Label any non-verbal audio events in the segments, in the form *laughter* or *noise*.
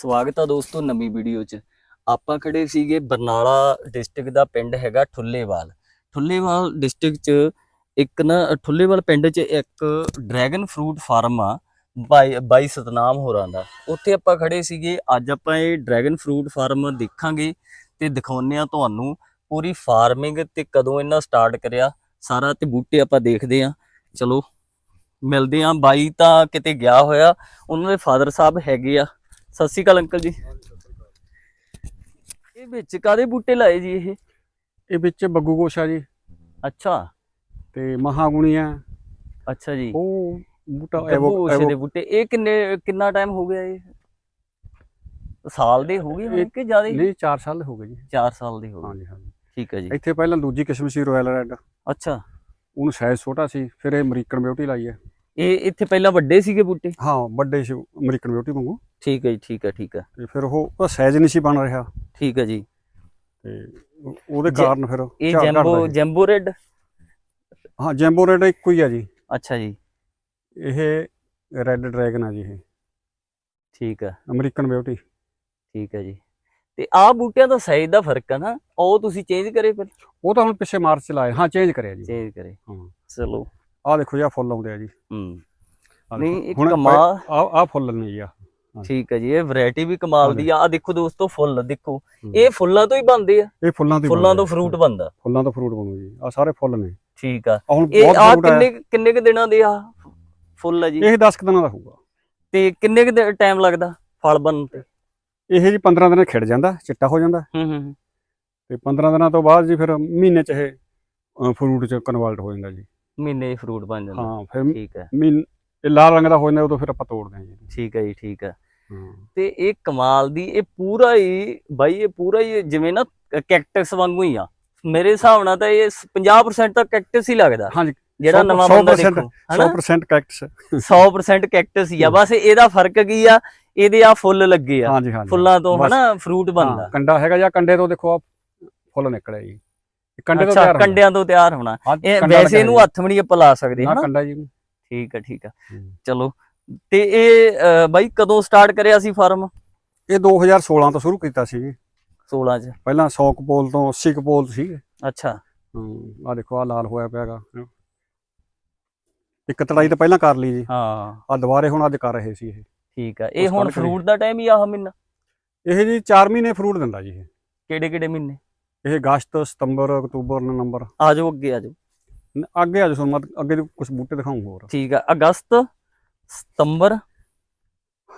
ਸਵਾਗਤ ਆ ਦੋਸਤੋ ਨਵੀਂ ਵੀਡੀਓ 'ਚ। ਆਪਾਂ ਖੜੇ ਸੀਗੇ? ਬਰਨਾਲਾ ਡਿਸਟ੍ਰਿਕਟ ਦਾ ਪਿੰਡ ਹੈਗਾ ਠੁੱਲੇਵਾਲ। ਠੁੱਲੇਵਾਲ ਡਿਸਟ੍ਰਿਕਟ 'ਚ ਇੱਕ ਨਾ, ਠੁੱਲੇਵਾਲ ਪਿੰਡ 'ਚ ਇੱਕ ਡਰੈਗਨ ਫਰੂਟ ਫਾਰਮ ਆ, ਬਾਈ ਬਾਈ ਸਤਨਾਮ ਹੋਰਾਂ ਦਾ। ਉੱਥੇ ਆਪਾਂ ਖੜੇ ਸੀਗੇ। ਅੱਜ ਆਪਾਂ ਇਹ ਡਰੈਗਨ ਫਰੂਟ ਫਾਰਮ ਦੇਖਾਂਗੇ ਤੇ ਦਿਖਾਉਂਦੇ ਆ ਤੁਹਾਨੂੰ ਪੂਰੀ ਫਾਰਮਿੰਗ ਤੇ ਕਦੋਂ ਇਹਨਾਂ ਸਟਾਰਟ ਕਰਿਆ। ਸਾਰਾ ਤੇ ਬੂਟੇ ਆਪਾਂ ਦੇਖਦੇ ਆ ਚਲੋ, ਮਿਲਦੇ ਆ ਬਾਈ ਤਾਂ ਕਿਤੇ ਗਿਆ ਹੋਇਆ। ਉਹਨਾਂ ਦੇ ਫਾਦਰ ਸਾਹਿਬ ਹੈਗੇ ਆ। ਸਤਿ ਸ਼੍ਰੀ ਅਕਾਲ ਅੰਕਲ ਜੀ। ਇਹ ਵਿੱਚ ਕਾਦੇ ਬੂਟੇ ਲਾਏ ਜੀ ਇਹ? ਇਹ ਵਿੱਚ ਬੱਗੂ ਗੋਸ਼ਾ ਜੀ। ਅੱਛਾ। ਤੇ ਮਹਾਗੁਣੀ ਆ। ਅੱਛਾ ਜੀ। ਉਹ ਬੂਟਾ ਗੱਭੂ ਐਵੋ ਉਸੇ ਦੇ ਬੂਟੇ। ਇਹ ਕਿੰਨੇ ਕਿੰਨਾ ਟਾਈਮ ਹੋ ਗਿਆ ਇਹ? ਸਾਲ ਦੇ ਹੋ ਗਏ ਕਿ ਜ਼ਿਆਦਾ ਨਹੀਂ 4 ਸਾਲ ਦੇ ਹੋ ਗਏ ਜੀ। 4 ਸਾਲ ਦੇ ਹੋ ਗਏ। ਹਾਂਜੀ ਹਾਂਜੀ। ਠੀਕ ਹੈ ਜੀ। ਇੱਥੇ ਪਹਿਲਾਂ ਦੂਜੀ ਕਿਸਮ ਸੀ ਰਾਇਲ ਰੈਡ ਅੱਛਾ। ਉਹਨੂੰ ਸਾਈਜ਼ ਛੋਟਾ ਸੀ ਫਿਰ ਇਹ ਅਮਰੀਕਨ ਬਿਊਟੀ ਲਾਈ ਹੈ। ਇਹ ਇੱਥੇ ਪਹਿਲਾਂ ਵੱਡੇ ਸੀਗੇ ਬੂਟੇ? ਹਾਂ ਵੱਡੇ ਸੀ ਅਮਰੀਕਨ ਬਿਊਟੀ ਵਾਂਗੂ। ਠੀਕ ਹੈ ਜੀ ਠੀਕ ਹੈ ਠੀਕ ਹੈ। ਤੇ ਫਿਰ ਉਹ ਉਹਦਾ ਸਾਈਜ਼ ਨਹੀਂ ਸੀ ਬਣ ਰਿਹਾ। ਠੀਕ ਹੈ ਜੀ। ਤੇ ਉਹ- ਉਹਦੇ ਕਾਰਨ ਫਿਰ ਇਹ ਜੈਂਬੋ। ਜੈਂਬੋ ਰੈਡ? ਹਾਂ ਜੈਂਬੋ ਰੈਡ ਇੱਕੋ ਹੀ ਆ ਜੀ। ਅੱਛਾ ਜੀ। ਇਹ ਰੈੱਡ ਡਰੈਗਨ ਆ ਜੀ ਇਹ। ਠੀਕ ਹੈ। American beauty. ਠੀਕ ਹੈ ਜੀ। ਤੇ ਆਹ ਬੂਟਿਆਂ ਦਾ ਸਾਈਜ਼ ਦਾ ਫ਼ਰਕ ਹੈ ਨਾ ਉਹ ਤੁਸੀਂ ਚੇਂਜ ਕਰੇ ਫਿਰ? ਉਹ ਤਾਂ ਹੁਣ ਪਿੱਛੇ ਮਾਰਚ ਚ ਲਾਏ। ਹਾਂ ਚੇਂਜ ਕਰਿਆ ਜੀ। ਚੇਂਜ ਕਰੇ। ਹਾਂ। ਚਲੋ। ਆਹ ਦੇਖੋ ਜੀ ਆਹ ਫੁੱਲ ਆਉਂਦੇ ਆ ਜੀ। ਹੂੰ। ਨਹੀਂ। ਇੱਕ ਕਮਾਲ ਆਹ ਆਹ ਫੁੱਲ ਨੇ ਜੀ ਆ ਠੀਕ ਹੈ ਜੀ ਇਹ ਵੈਰਾਈਟੀ ਵੀ ਕਮਾਲ ਦੀ ਆ। ਆ ਦੇਖੋ ਦੋਸਤੋ ਫੁੱਲ ਦੇਖੋ। ਇਹ ਫੁੱਲਾਂ ਤੋਂ ਹੀ ਬਣਦੇ ਆ। ਇਹ ਫੁੱਲਾਂ ਤੋਂ ਫੁੱਲਾਂ ਬਣਦੇ ਤੋਂ ਆ। ਫਰੂਟ ਬਣਦਾ। ਫੁੱਲਾਂ ਤੋਂ ਫਰੂਟ ਬਣੂ ਜੀ। ਆ ਸਾਰੇ ਫੁੱਲ ਨੇ। ਠੀਕ ਆ। ਇਹ ਆ ਕਿੰਨੇ ਕਿੰਨੇ ਕੁ ਦਿਨਾਂ ਦੇ ਆ ਫੁੱਲ ਆ ਜੀ? ਇਹ 10 ਦਿਨਾਂ ਦਾ ਹੋਊਗਾ। ਤੇ ਕਿੰਨੇ ਕੁ ਟਾਈਮ ਲੱਗਦਾ ਫਲ ਬਣਨ ਤੇ? ਇਹ ਜੀ 15 ਦਿਨਾਂ ਖਿੜ ਜਾਂਦਾ ਚਿੱਟਾ ਹੋ ਜਾਂਦਾ। ਹੂੰ ਹੂੰ। ਤੇ 15 ਦਿਨਾਂ ਤੋਂ ਬਾਅਦ ਜੀ ਫਿਰ ਮਹੀਨੇ ਚ ਇਹ ਫਰੂਟ ਚ ਕਨਵਰਟ ਹੋ ਜਾਂਦਾ ਜੀ। ਮਹੀਨੇ ਫਰੂਟ ਬਣ ਜਾਂਦਾ। ਹਾਂ ਫਿਰ ਠੀਕ ਹੈ। ਮਹੀਨ ਇਹ ਲਾਲ ਰੰਗ ਦਾ ਹੋ ਜਾਂਦਾ ਉਦੋਂ ਫਿਰ ਆਪਾਂ ਤੋੜਦੇ ਹਾਂ ਜੀ ਠੀਕ ਹੈ ਜੀ ਠੀਕ ਹੈ। ਹਾਂ। ਤੇ ਇਹ ਕਮਾਲ ਦੀ ਇਹ ਪੂਰਾ ਹੀ ਬਾਈ ਇਹ ਪੂਰਾ ਹੀ ਜਿਵੇਂ ਨਾ ਕੈਕਟਸ ਵਾਂਗੂ ਹੀ ਆ। ਮੇਰੇ ਹਿਸਾਬ ਨਾਲ ਤਾਂ ਇਹ 50% ਤਾਂ ਕੈਕਟਸ ਹੀ ਲੱਗਦਾ। ਹਾਂਜੀ ਜਿਹੜਾ ਨਵਾਂ ਬੰਦਾ ਦੇਖੋ ਹਨਾ? 100% ਕੈਕਟਸ 100% ਕੈਕਟਸ ਹੀ ਆ। ਬਸ ਇਹਦਾ ਫ਼ਰਕ ਕੀ ਆ? ਇਹਦੇ ਆ ਫੁੱਲ ਲੱਗੇ ਆ। ਫੁੱਲਾਂ ਤੋਂ ਹਨਾ ਫਰੂਟ ਹਾਂ, ਬਣਦਾ ਕੰਡਾ ਹੈਗਾ ਜਾਂ ਕੰਡੇ ਤੋਂ ਦੇਖੋ ਆ ਫੁੱਲ ਨਿਕਲਿਆ ਜੀ। ਕੰਡੇ ਤੋਂ ਤਿਆਰ। ਕੰਡਿਆਂ ਤੋਂ ਤਿਆਰ ਹੋਣਾ। ਹਾਂ, ਇਹ ਵੈਸੇ ਇਹਨੂੰ। ਹੱਥ ਵੀ ਨਹੀਂ ਆਪਾਂ ਲਾ ਸਕਦੇ ਹਨਾ? ਕੰਡਾ ਜੀ ਠੀਕ ਆ ਠੀਕ ਆ। ਹੂੰ। ਚਲੋ। ਤੇ ਇਹ ਬਾਈ ਕਦੋਂ ਸਟਾਰਟ ਕਰਿਆ ਸੀ ਫਾਰਮ? ਇਹ 2016 ਤੋਂ ਸ਼ੁਰੂ ਕੀਤਾ ਸੀ ਜੀ। 16 ਚ। ਪਹਿਲਾਂ 100 ਕਪੋਲ ਤੋਂ 80 ਕਪੋਲ ਸੀ ਅੱਛਾ। ਆ ਦੇਖੋ ਆ ਲਾਲ ਹੋਇਆ ਪਿਆਗਾ ਇੱਕ ਤੜਾਈ ਤਾਂ ਪਹਿਲਾਂ ਕਰ ਲਈ ਜੀ। ਹਾਂ। ਆ ਦੁਬਾਰੇ ਹੁਣ ਅੱਜ ਕਰ ਰਹੇ ਸੀ ਇਹ। ਠੀਕ ਆ। ਇਹ ਹੁਣ। ਫਰੂਟ ਦਾ ਟਾਈਮ ਹੀ ਆ ਮਹੀਨਾ? ਇਹ ਜੀ 4 ਮਹੀਨੇ ਫਰੂਟ ਦਿੰਦਾ ਜੀ ਇਹ। ਕਿਹੜੇ ਕਿਹੜੇ ਮਹੀਨੇ? ਇਹ ਅਗਸਤ ਸਤੰਬਰ ਅਕਤੂਬਰ ਨਵੰਬਰ ਆ ਜਾਓ ਅੱਗੇ ਆ ਜਾਓ। ਅੱਗੇ ਆ ਜਾਓ ਮਤ ਅੱਗੇ ਕੁਝ ਬੂਟੇ ਦਿਖਾਉਂ ਹੋਰ। ਠੀਕ ਆ ਅਗਸਤ ਸਤੰਬਰ।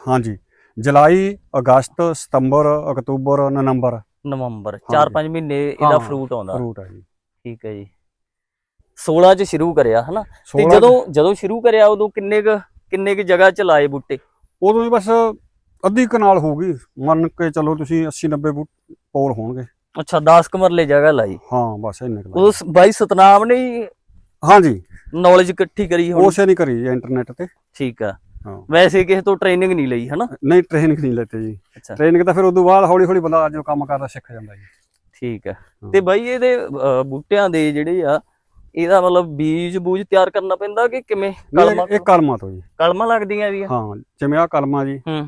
ਹਾਂਜੀ ਜੁਲਾਈ ਅਗਸਤ ਸਤੰਬਰ ਅਕਤੂਬਰ ਨਵੰਬਰ ਨਵੰਬਰ ਹਾਂਜੀ। 4-5 ਮਹੀਨੇ ਇਹਦਾ ਹਾਂ, ਫਰੂਟ ਆਉਂਦਾ। ਫਰੂਟ ਹੈ ਜੀ। ਠੀਕ ਹੈ ਜੀ। 16 ਚ ਸ਼ੁਰੂ ਕਰਿਆ ਹਨਾ? ਤੇ 16 ਜਦੋਂ ਜਦੋਂ ਸ਼ੁਰੂ ਕਰਿਆ ਉਦੋਂ ਕਿੰਨੇ ਕ ਕਿੰਨੇ ਕ ਜਗ੍ਹਾ ਚ ਲਾਏ ਬੂਟੇ? ਉਦੋਂ ਹੀ ਬਸ ਅੱਧੀ ਕਨਾਲ ਹੋਊਗੀ ਮੰਨ ਕੇ ਚਲੋ ਤੁਸੀਂ 80 90 ਬੂਟ ਪੋਲ ਹੋਣਗੇ। ਅੱਛਾ 10 ਕਮਰਲੇ ਜਗ੍ਹਾ ਲਾਈ। ਹਾਂ ਬਸ ਇੰਨੇ ਕੁ ਉਸ ਬਾਈ ਸਤਨਾਮ ਨੇ ਹਾਂਜੀ। ਨੌਲੇਜ ਇਕੱਠੀ ਕਰੀ ਹੁਣ। ਉਸੇ ਨਹੀਂ ਕਰੀ ਜੀ ਇੰਟਰਨੈਟ ਤੇ। ਠੀਕ ਆ। ਹਾਂ। ਵੈਸੇ ਕਿਸੇ ਤੋਂ ਟ੍ਰੇਨਿੰਗ ਨਹੀਂ ਲਈ ਹਨਾ? ਨਹੀਂ ਟ੍ਰੇਨਿੰਗ ਨਹੀਂ ਲੈਤੇ ਜੀ। ਅੱਛਾ। ਟ੍ਰੇਨਿੰਗ ਤਾਂ ਫਿਰ ਉਦੋਂ ਬਾਅਦ ਹੌਲੀ ਹੌਲੀ ਬੰਦਾ ਜੋ ਕੰਮ ਕਰਦਾ ਸਿੱਖ ਜਾਂਦਾ ਜੀ। ਠੀਕ ਆ। ਤੇ ਬਾਈ ਇਹਦੇ ਬੂਟਿਆਂ ਦੇ ਜਿਹੜੇ ਆ ਇਹਦਾ ਮਤਲਬ ਬੀਜ ਬੂਜ ਤਿਆਰ ਕਰਨਾ ਪੈਂਦਾ ਕਿ ਕਿਵੇਂ? ਕਲਮਾਂ ਇਹ ਕਲਮਾਂ ਤੋਂ ਜੀ। ਕਲਮਾਂ ਲੱਗਦੀਆਂ ਇਹਦੀਆਂ ਹਾਂ ਜਿਵੇਂ ਆ ਕਲਮਾਂ ਜੀ। ਹੂੰ।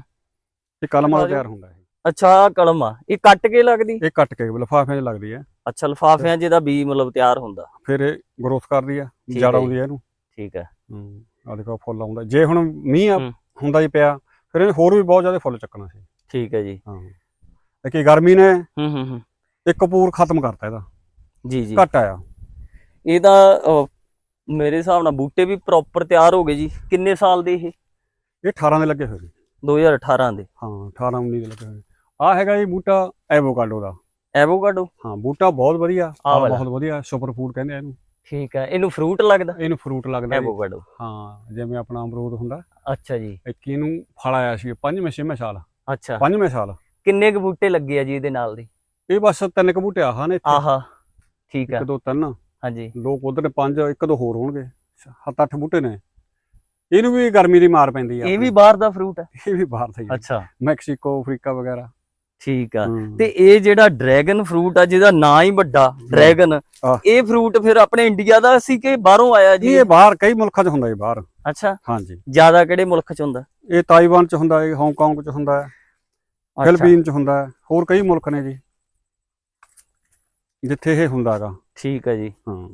ਇਹ ਕਲਮਾਂ ਜਾਓ। ਤਿਆਰ ਹੁੰਦਾ ਹੈ। ਅੱਛਾ ਆਹ ਕਲਮ ਆ। ਇਹ ਕੱਟ ਕੇ ਲੱਗਦੀ? ਇਹ ਕੱਟ ਕੇ ਲਿਫਾਫਿਆਂ 'ਚ ਲੱਗਦੀ ਹੈ। ਅੱਛਾ ਲਫਾਫਿਆਂ 'ਚ ਇਹਦਾ ਬੀ ਮਤਲਬ ਤਿਆਰ ਹੁੰਦਾ। ਫਿਰ ਇਹ ਗਰੋਥ ਕਰਦੀ ਆ ਹੈ ਜੜ ਜੀ। ਆਉਂਦੀ ਹੈ ਇਹਨੂੰ। ਠੀਕ ਆ ਹੂੰ ਆ ਦੇਖੋ ਫੁੱਲ ਆਉਂਦਾ। ਜੇ ਹੁਣ ਮੀਂਹ ਆ- ਹੂੰ। ਹੁੰਦਾ ਹੀ ਪਿਆ ਫਿਰ ਇਹਨੇ ਹੋਰ ਵੀ ਬਹੁਤ ਜ਼ਿਆਦਾ ਫੁੱਲ ਚੱਕਣਾ ਸੀ। ਠੀਕ ਹੈ ਜੀ। ਹਾਂ। ਇਹ ਕੀ ਗਰਮੀ ਨੇ ਹੂੰ ਹੂੰ ਹੂੰ। ਇੱਕ ਪੂਰ ਖਤਮ ਕਰਤਾ ਇਹਦਾ। ਜੀ ਜੀ। ਘਟ ਆਇਆ। ਇਹਦਾ ਅਹ, ਮੇਰੇ ਹਿਸਾਬ ਨਾਲ ਬੂਟੇ ਵੀ ਪ੍ਰੋਪਰ ਤਿਆਰ ਹੋ ਗਏ ਜੀ। ਕਿੰਨੇ ਸਾਲ ਦੇ ਇਹ? ਇਹ 18 ਦੇ ਲੱਗੇ ਹੋਏ ਨੇ 2018 ਦੇ। ਹਾਂ 18 19 ਦੇ ਲੱਗੇ ਹੋਏ। ਆ ਹੈਗਾ ਜੀ ਬੂਟਾ ਐਵੋਕਾਡੋ ਦਾ। ਐਵੋਕਾਡੋ? ਹਾਂ ਬੂਟਾ ਬਹੁਤ ਵਧੀਆ ਆਹ ਆ ਵਾਲਾ। ਬਹੁਤ ਵਧੀਆ ਸੁਪਰ ਫੂਡ ਕਹਿੰਦੇ ਆ ਇਹਨੂੰ। ਠੀਕ ਹੈ ਇਹਨੂੰ ਫਰੂਟ ਲੱਗਦਾ? ਇਹਨੂੰ ਫਰੂਟ ਲੱਗਦਾ ਜੀ। ਐਵੋਕਾਡੋ। ਹਾਂ ਜਿਵੇਂ ਆਪਣਾ ਅਮਰੂਦ ਹੁੰਦਾ। ਅੱਛਾ ਜੀ। ਇੱਕ ਇਹਨੂੰ ਫਲ ਆਇਆ ਸੀ ਪੰਜਵੇਂ ਛੇਵੇਂ ਸਾਲ। ਅੱਛਾ। ਪੰਜਵੇਂ ਸਾਲ। ਕਿੰਨੇ ਕੁ ਬੂਟੇ ਲੱਗੇ ਆ ਜੀ ਇਹਦੇ ਨਾਲ ਦੇ? ਇਹ ਬਸ ਤਿੰਨ ਕੁ ਬੂਟੇ ਆਹ ਨੇ ਇੱਥੇ। ਆਹਾ ਠੀਕ ਆ ਇੱਕ ਦੋ ਤਿੰਨ। ਹਾਂਜੀ। ਲੋਕ ਉਧਰ ਨੇ ਪੰਜ ਇੱਕ ਦੋ ਹੋਰ ਹੋਣਗੇ। ਸੱਤ ਅੱਠ ਬੂਟੇ ਨੇ। ਇਹਨੂੰ ਵੀ ਗਰਮੀ ਦੀ ਮਾਰ ਪੈਂਦੀ ਆ ਇਹ ਵੀ ਬਾਹਰ ਦਾ ਫਰੂਟ ਹੈ। ਇਹ ਵੀ ਬਾਹਰ ਦਾ ਹੀ ਆ। ਅੱਛਾ। ਮੈਕਸੀਕੋ ਅਫਰੀਕਾ ਵਗੈਰਾ। ਠੀਕ ਆ। ਤੇ ਇਹ ਜਿਹੜਾ ਡਰੈਗਨ ਫਰੂਟ ਆ ਜਿਹਦਾ ਨਾਂ ਹੀ ਵੱਡਾ ਡਰੈਗਨ। ਇਹ ਫਰੂਟ ਫਿਰ ਆਪਣੇ ਇੰਡੀਆ ਦਾ ਸੀ ਕਿ ਬਾਹਰੋਂ ਆਇਆ ਜੀ? ਇਹ ਬਾਹਰ ਕਈ ਮੁਲਕਾਂ 'ਚ ਹੁੰਦਾ ਹੈ ਬਾਹਰ। ਅੱਛਾ। ਹਾਂਜੀ। ਜ਼ਿਆਦਾ ਕਿਹੜੇ ਮੁਲਕ ਚ ਹੁੰਦਾ? ਇਹ ਤਾਈਵਾਨ 'ਚ ਹੁੰਦਾ ਹੈ ਹਾਂਗਕਾਂਗ 'ਚ ਹੁੰਦਾ ਹੈ ਫਿਲੀਪੀਨ ਚ ਹੁੰਦਾ ਹੈ ਹੋਰ ਕਈ ਮੁਲਕ ਨੇ ਜੀ ਜਿੱਥੇ ਇਹ ਹੁੰਦਾਗਾ ਠੀਕ ਹੈ ਜੀ। ਹਾਂ।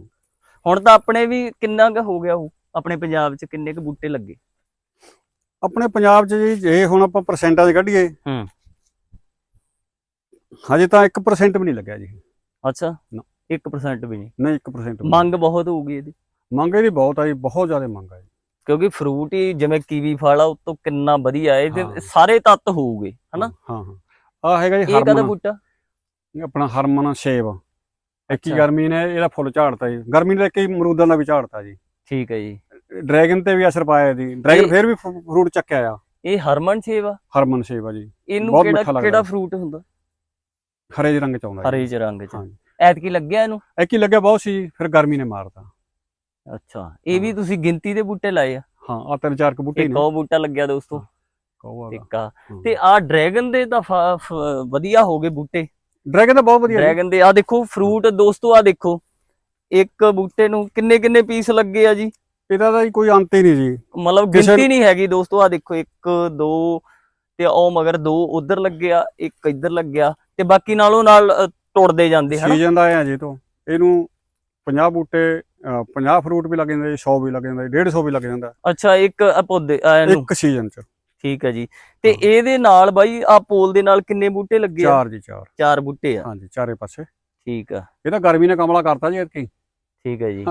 ਹੁਣ ਤਾਂ ਆਪਣੇ ਵੀ ਕਿੰਨਾ ਕੁ ਹੋ ਗਿਆ ਉਹ ਆਪਣੇ ਪੰਜਾਬ 'ਚ ਕਿੰਨੇ ਕੁ ਬੂਟੇ ਲੱਗੇ? ਆਪਣੇ ਪੰਜਾਬ ਚ ਜੀ ਜੇ ਹੁਣ ਆਪਾਂ ਪਰਸੈਂਟਾਂ 'ਚ ਕੱਢੀਏ ਹੂੰ। ਹਜੇ ਤਾਂ 1% ਵੀ ਨਹੀਂ ਲੱਗਿਆ ਜੀ। ਅੱਛਾ। ਨਾ। 1% ਵੀ ਨਹੀਂ। ਨਹੀਂ 1% ਵੀ। ਮੰਗ ਬਹੁਤ ਹੋਊਗੀ ਇਹਦੀ। ਮੰਗ ਇਹਦੀ ਬਹੁਤ ਆ ਜੀ ਬਹੁਤ ਜ਼ਿਆਦਾ ਮੰਗ ਆ ਜੀ। ਕਿਉਂਕਿ ਫਰੂਟ ਹੀ ਜਿਵੇਂ ਕੀਵੀ ਫਲ ਆ ਉਹ ਤੋਂ ਕਿੰਨਾ ਵਧੀਆ ਹੈ। ਸਾਰੇ ਤੱਤ ਹੋਊਗੇ ਹਨਾ? ਹਾਂ ਹਾਂ ਆ ਹੈਗਾ ਜੀ ਇਹ ਕਦਾ ਹਰਮਨ। ਬੂਟਾ? ਇਹ ਆਪਣਾ ਹਰਮਨ ਸੇਬ। ਇੱਕ ਅੱਛਾ। ਗਰਮੀ ਨੇ ਇਹਦਾ ਫੁੱਲ ਝਾੜਤਾ ਜੀ। ਗਰਮੀ ਨੇ ਇੱਕ ਹੀ ਅਮਰੂਦਾਂ ਦਾ ਵੀ ਝਾੜਤਾ ਜੀ। ਠੀਕ ਹੈ ਜੀ। ਡਰੈਗਨ ਤੇ ਵੀ ਅਸਰ ਪਾਇਆ ਜੀ। ਡਰੈਗਨ ਇਹ- ਫੇਰ ਵੀ ਫਰੂਟ ਚੱਕਿਆ ਆ। ਇਹ ਹਰਮਨ ਆ? ਹਰਮਨ ਸੇਬ ਆ ਜੀ। ਇਹਨੂੰ ਬਹੁਤ ਕਿਹੜਾ ਮਿੱਠਾ ਲੱਗਦਾ ਕਿਹੜਾ। ਫਰੂਟ ਹੁੰਦਾ? ਹਰੇ ਜਿਹੇ ਰੰਗ ਚ ਆਉਂਦਾ ਹਰੇ ਜਿਹੇ ਰੰਗ 'ਚ। ਹਾਂਜੀ। ਐਤਕੀ ਲੱਗਿਆ ਇਹਨੂੰ? ਹੀ ਲੱਗਿਆ ਬਹੁਤ ਸੀ ਜੀ, ਫਿਰ ਗਰਮੀ ਨੇ ਮਾਰਤਾ। ਅੱਛਾ ਇਹ ਵੀ ਹਾਂ। ਤੁਸੀਂ ਗਿਣਤੀ ਦੇ ਬੂਟੇ ਲਾਏ ਆ? ਹਾਂ ਆ ਤਿੰਨ ਚਾਰ ਕੁ ਬੂਟੇ ਇੱਕ ਨੇ। ਉਹ ਬੂਟਾ ਲੱਗਿਆ ਦੋਸਤੋ। ਕਹੋ ਇੱਕ ਆ। ਤੇ ਆ ਡਰੈਗਨ ਦੇ ਤਾਂ ਫ- ਫ- ਵਧੀਆ ਹੋ ਗਏ ਬੂਟੇ। ਡਰੈਗਨ ਤਾਂ ਬਹੁਤ ਵਧੀਆ ਜੀ। ਡਰੈਗਨ ਦੇ ਆ ਦੇਖੋ ਫਰੂਟ ਦੋਸਤੋ ਆ ਦੇਖੋ। ਇੱਕ ਬੂਟੇ ਨੂੰ ਕਿੰਨੇ ਕਿੰਨੇ ਪੀਸ ਲੱਗੇ ਆ ਜੀ? ਇਹਦਾ ਤਾਂ ਜੀ ਕੋਈ ਅੰਤ ਹੀ ਨਹੀਂ ਜੀ। ਮਤਲਬ ਕਿਸੇ ਗਿਣਤੀ ਨਹੀਂ ਹੈਗੀ ਦੋਸਤੋ ਆ ਦੇਖੋ 1 2 ਤੇ ਉਹ ਮਗਰ ਦੋ ਉਧਰ ਲੱਗਿਆ ਇੱਕ ਇੱਧਰ ਲੱਗਿਆ। ਤੇ ਬਾਕੀ ਨਾਲੋਂ ਨਾਲ ਅ, ਟੁੱਟਦੇ ਜਾਂਦੇ ਹਨਾ? ਸੀਜ਼ਨ ਦਾ ਆਇਆ ਜੀ ਤੋਂ। ਇਹਨੂੰ 50 ਬੂਟੇ ਅ, 50 ਫਰੂਟ ਵੀ ਲੱਗ ਜਾਂਦੇ 100 ਵੀ ਲੱਗ ਜਾਂਦਾ 150 ਵੀ ਲੱਗ ਜਾਂਦਾ। ਅੱਛਾ ਇੱਕ ਅ ਪੌਦੇ ਆ ਇਹਨੂੰ? ਇੱਕ ਸੀਜ਼ਨ ਚ। ਠੀਕ ਹੈ ਜੀ। ਤੇ ਹਾਂ। ਇਹਦੇ ਨਾਲ ਬਾਈ ਆ ਪੋਲ ਦੇ ਨਾਲ ਕਿੰਨੇ ਬੂਟੇ ਲੱਗੇ ਆ? ਚਾਰ ਜੀ ਚਾਰ। ਚਾਰ ਬੂਟੇ ਆ? ਹਾਂਜੀ ਚਾਰੇ ਪਾਸੇ। ਠੀਕ ਆ। ਇਹ ਤਾਂ ਗਰਮੀ ਨੇ ਕਮਲਾ ਕਰਤਾ ਜੀ ਇਤਕੀ ਠੀਕ ਹੈ ਜੀ।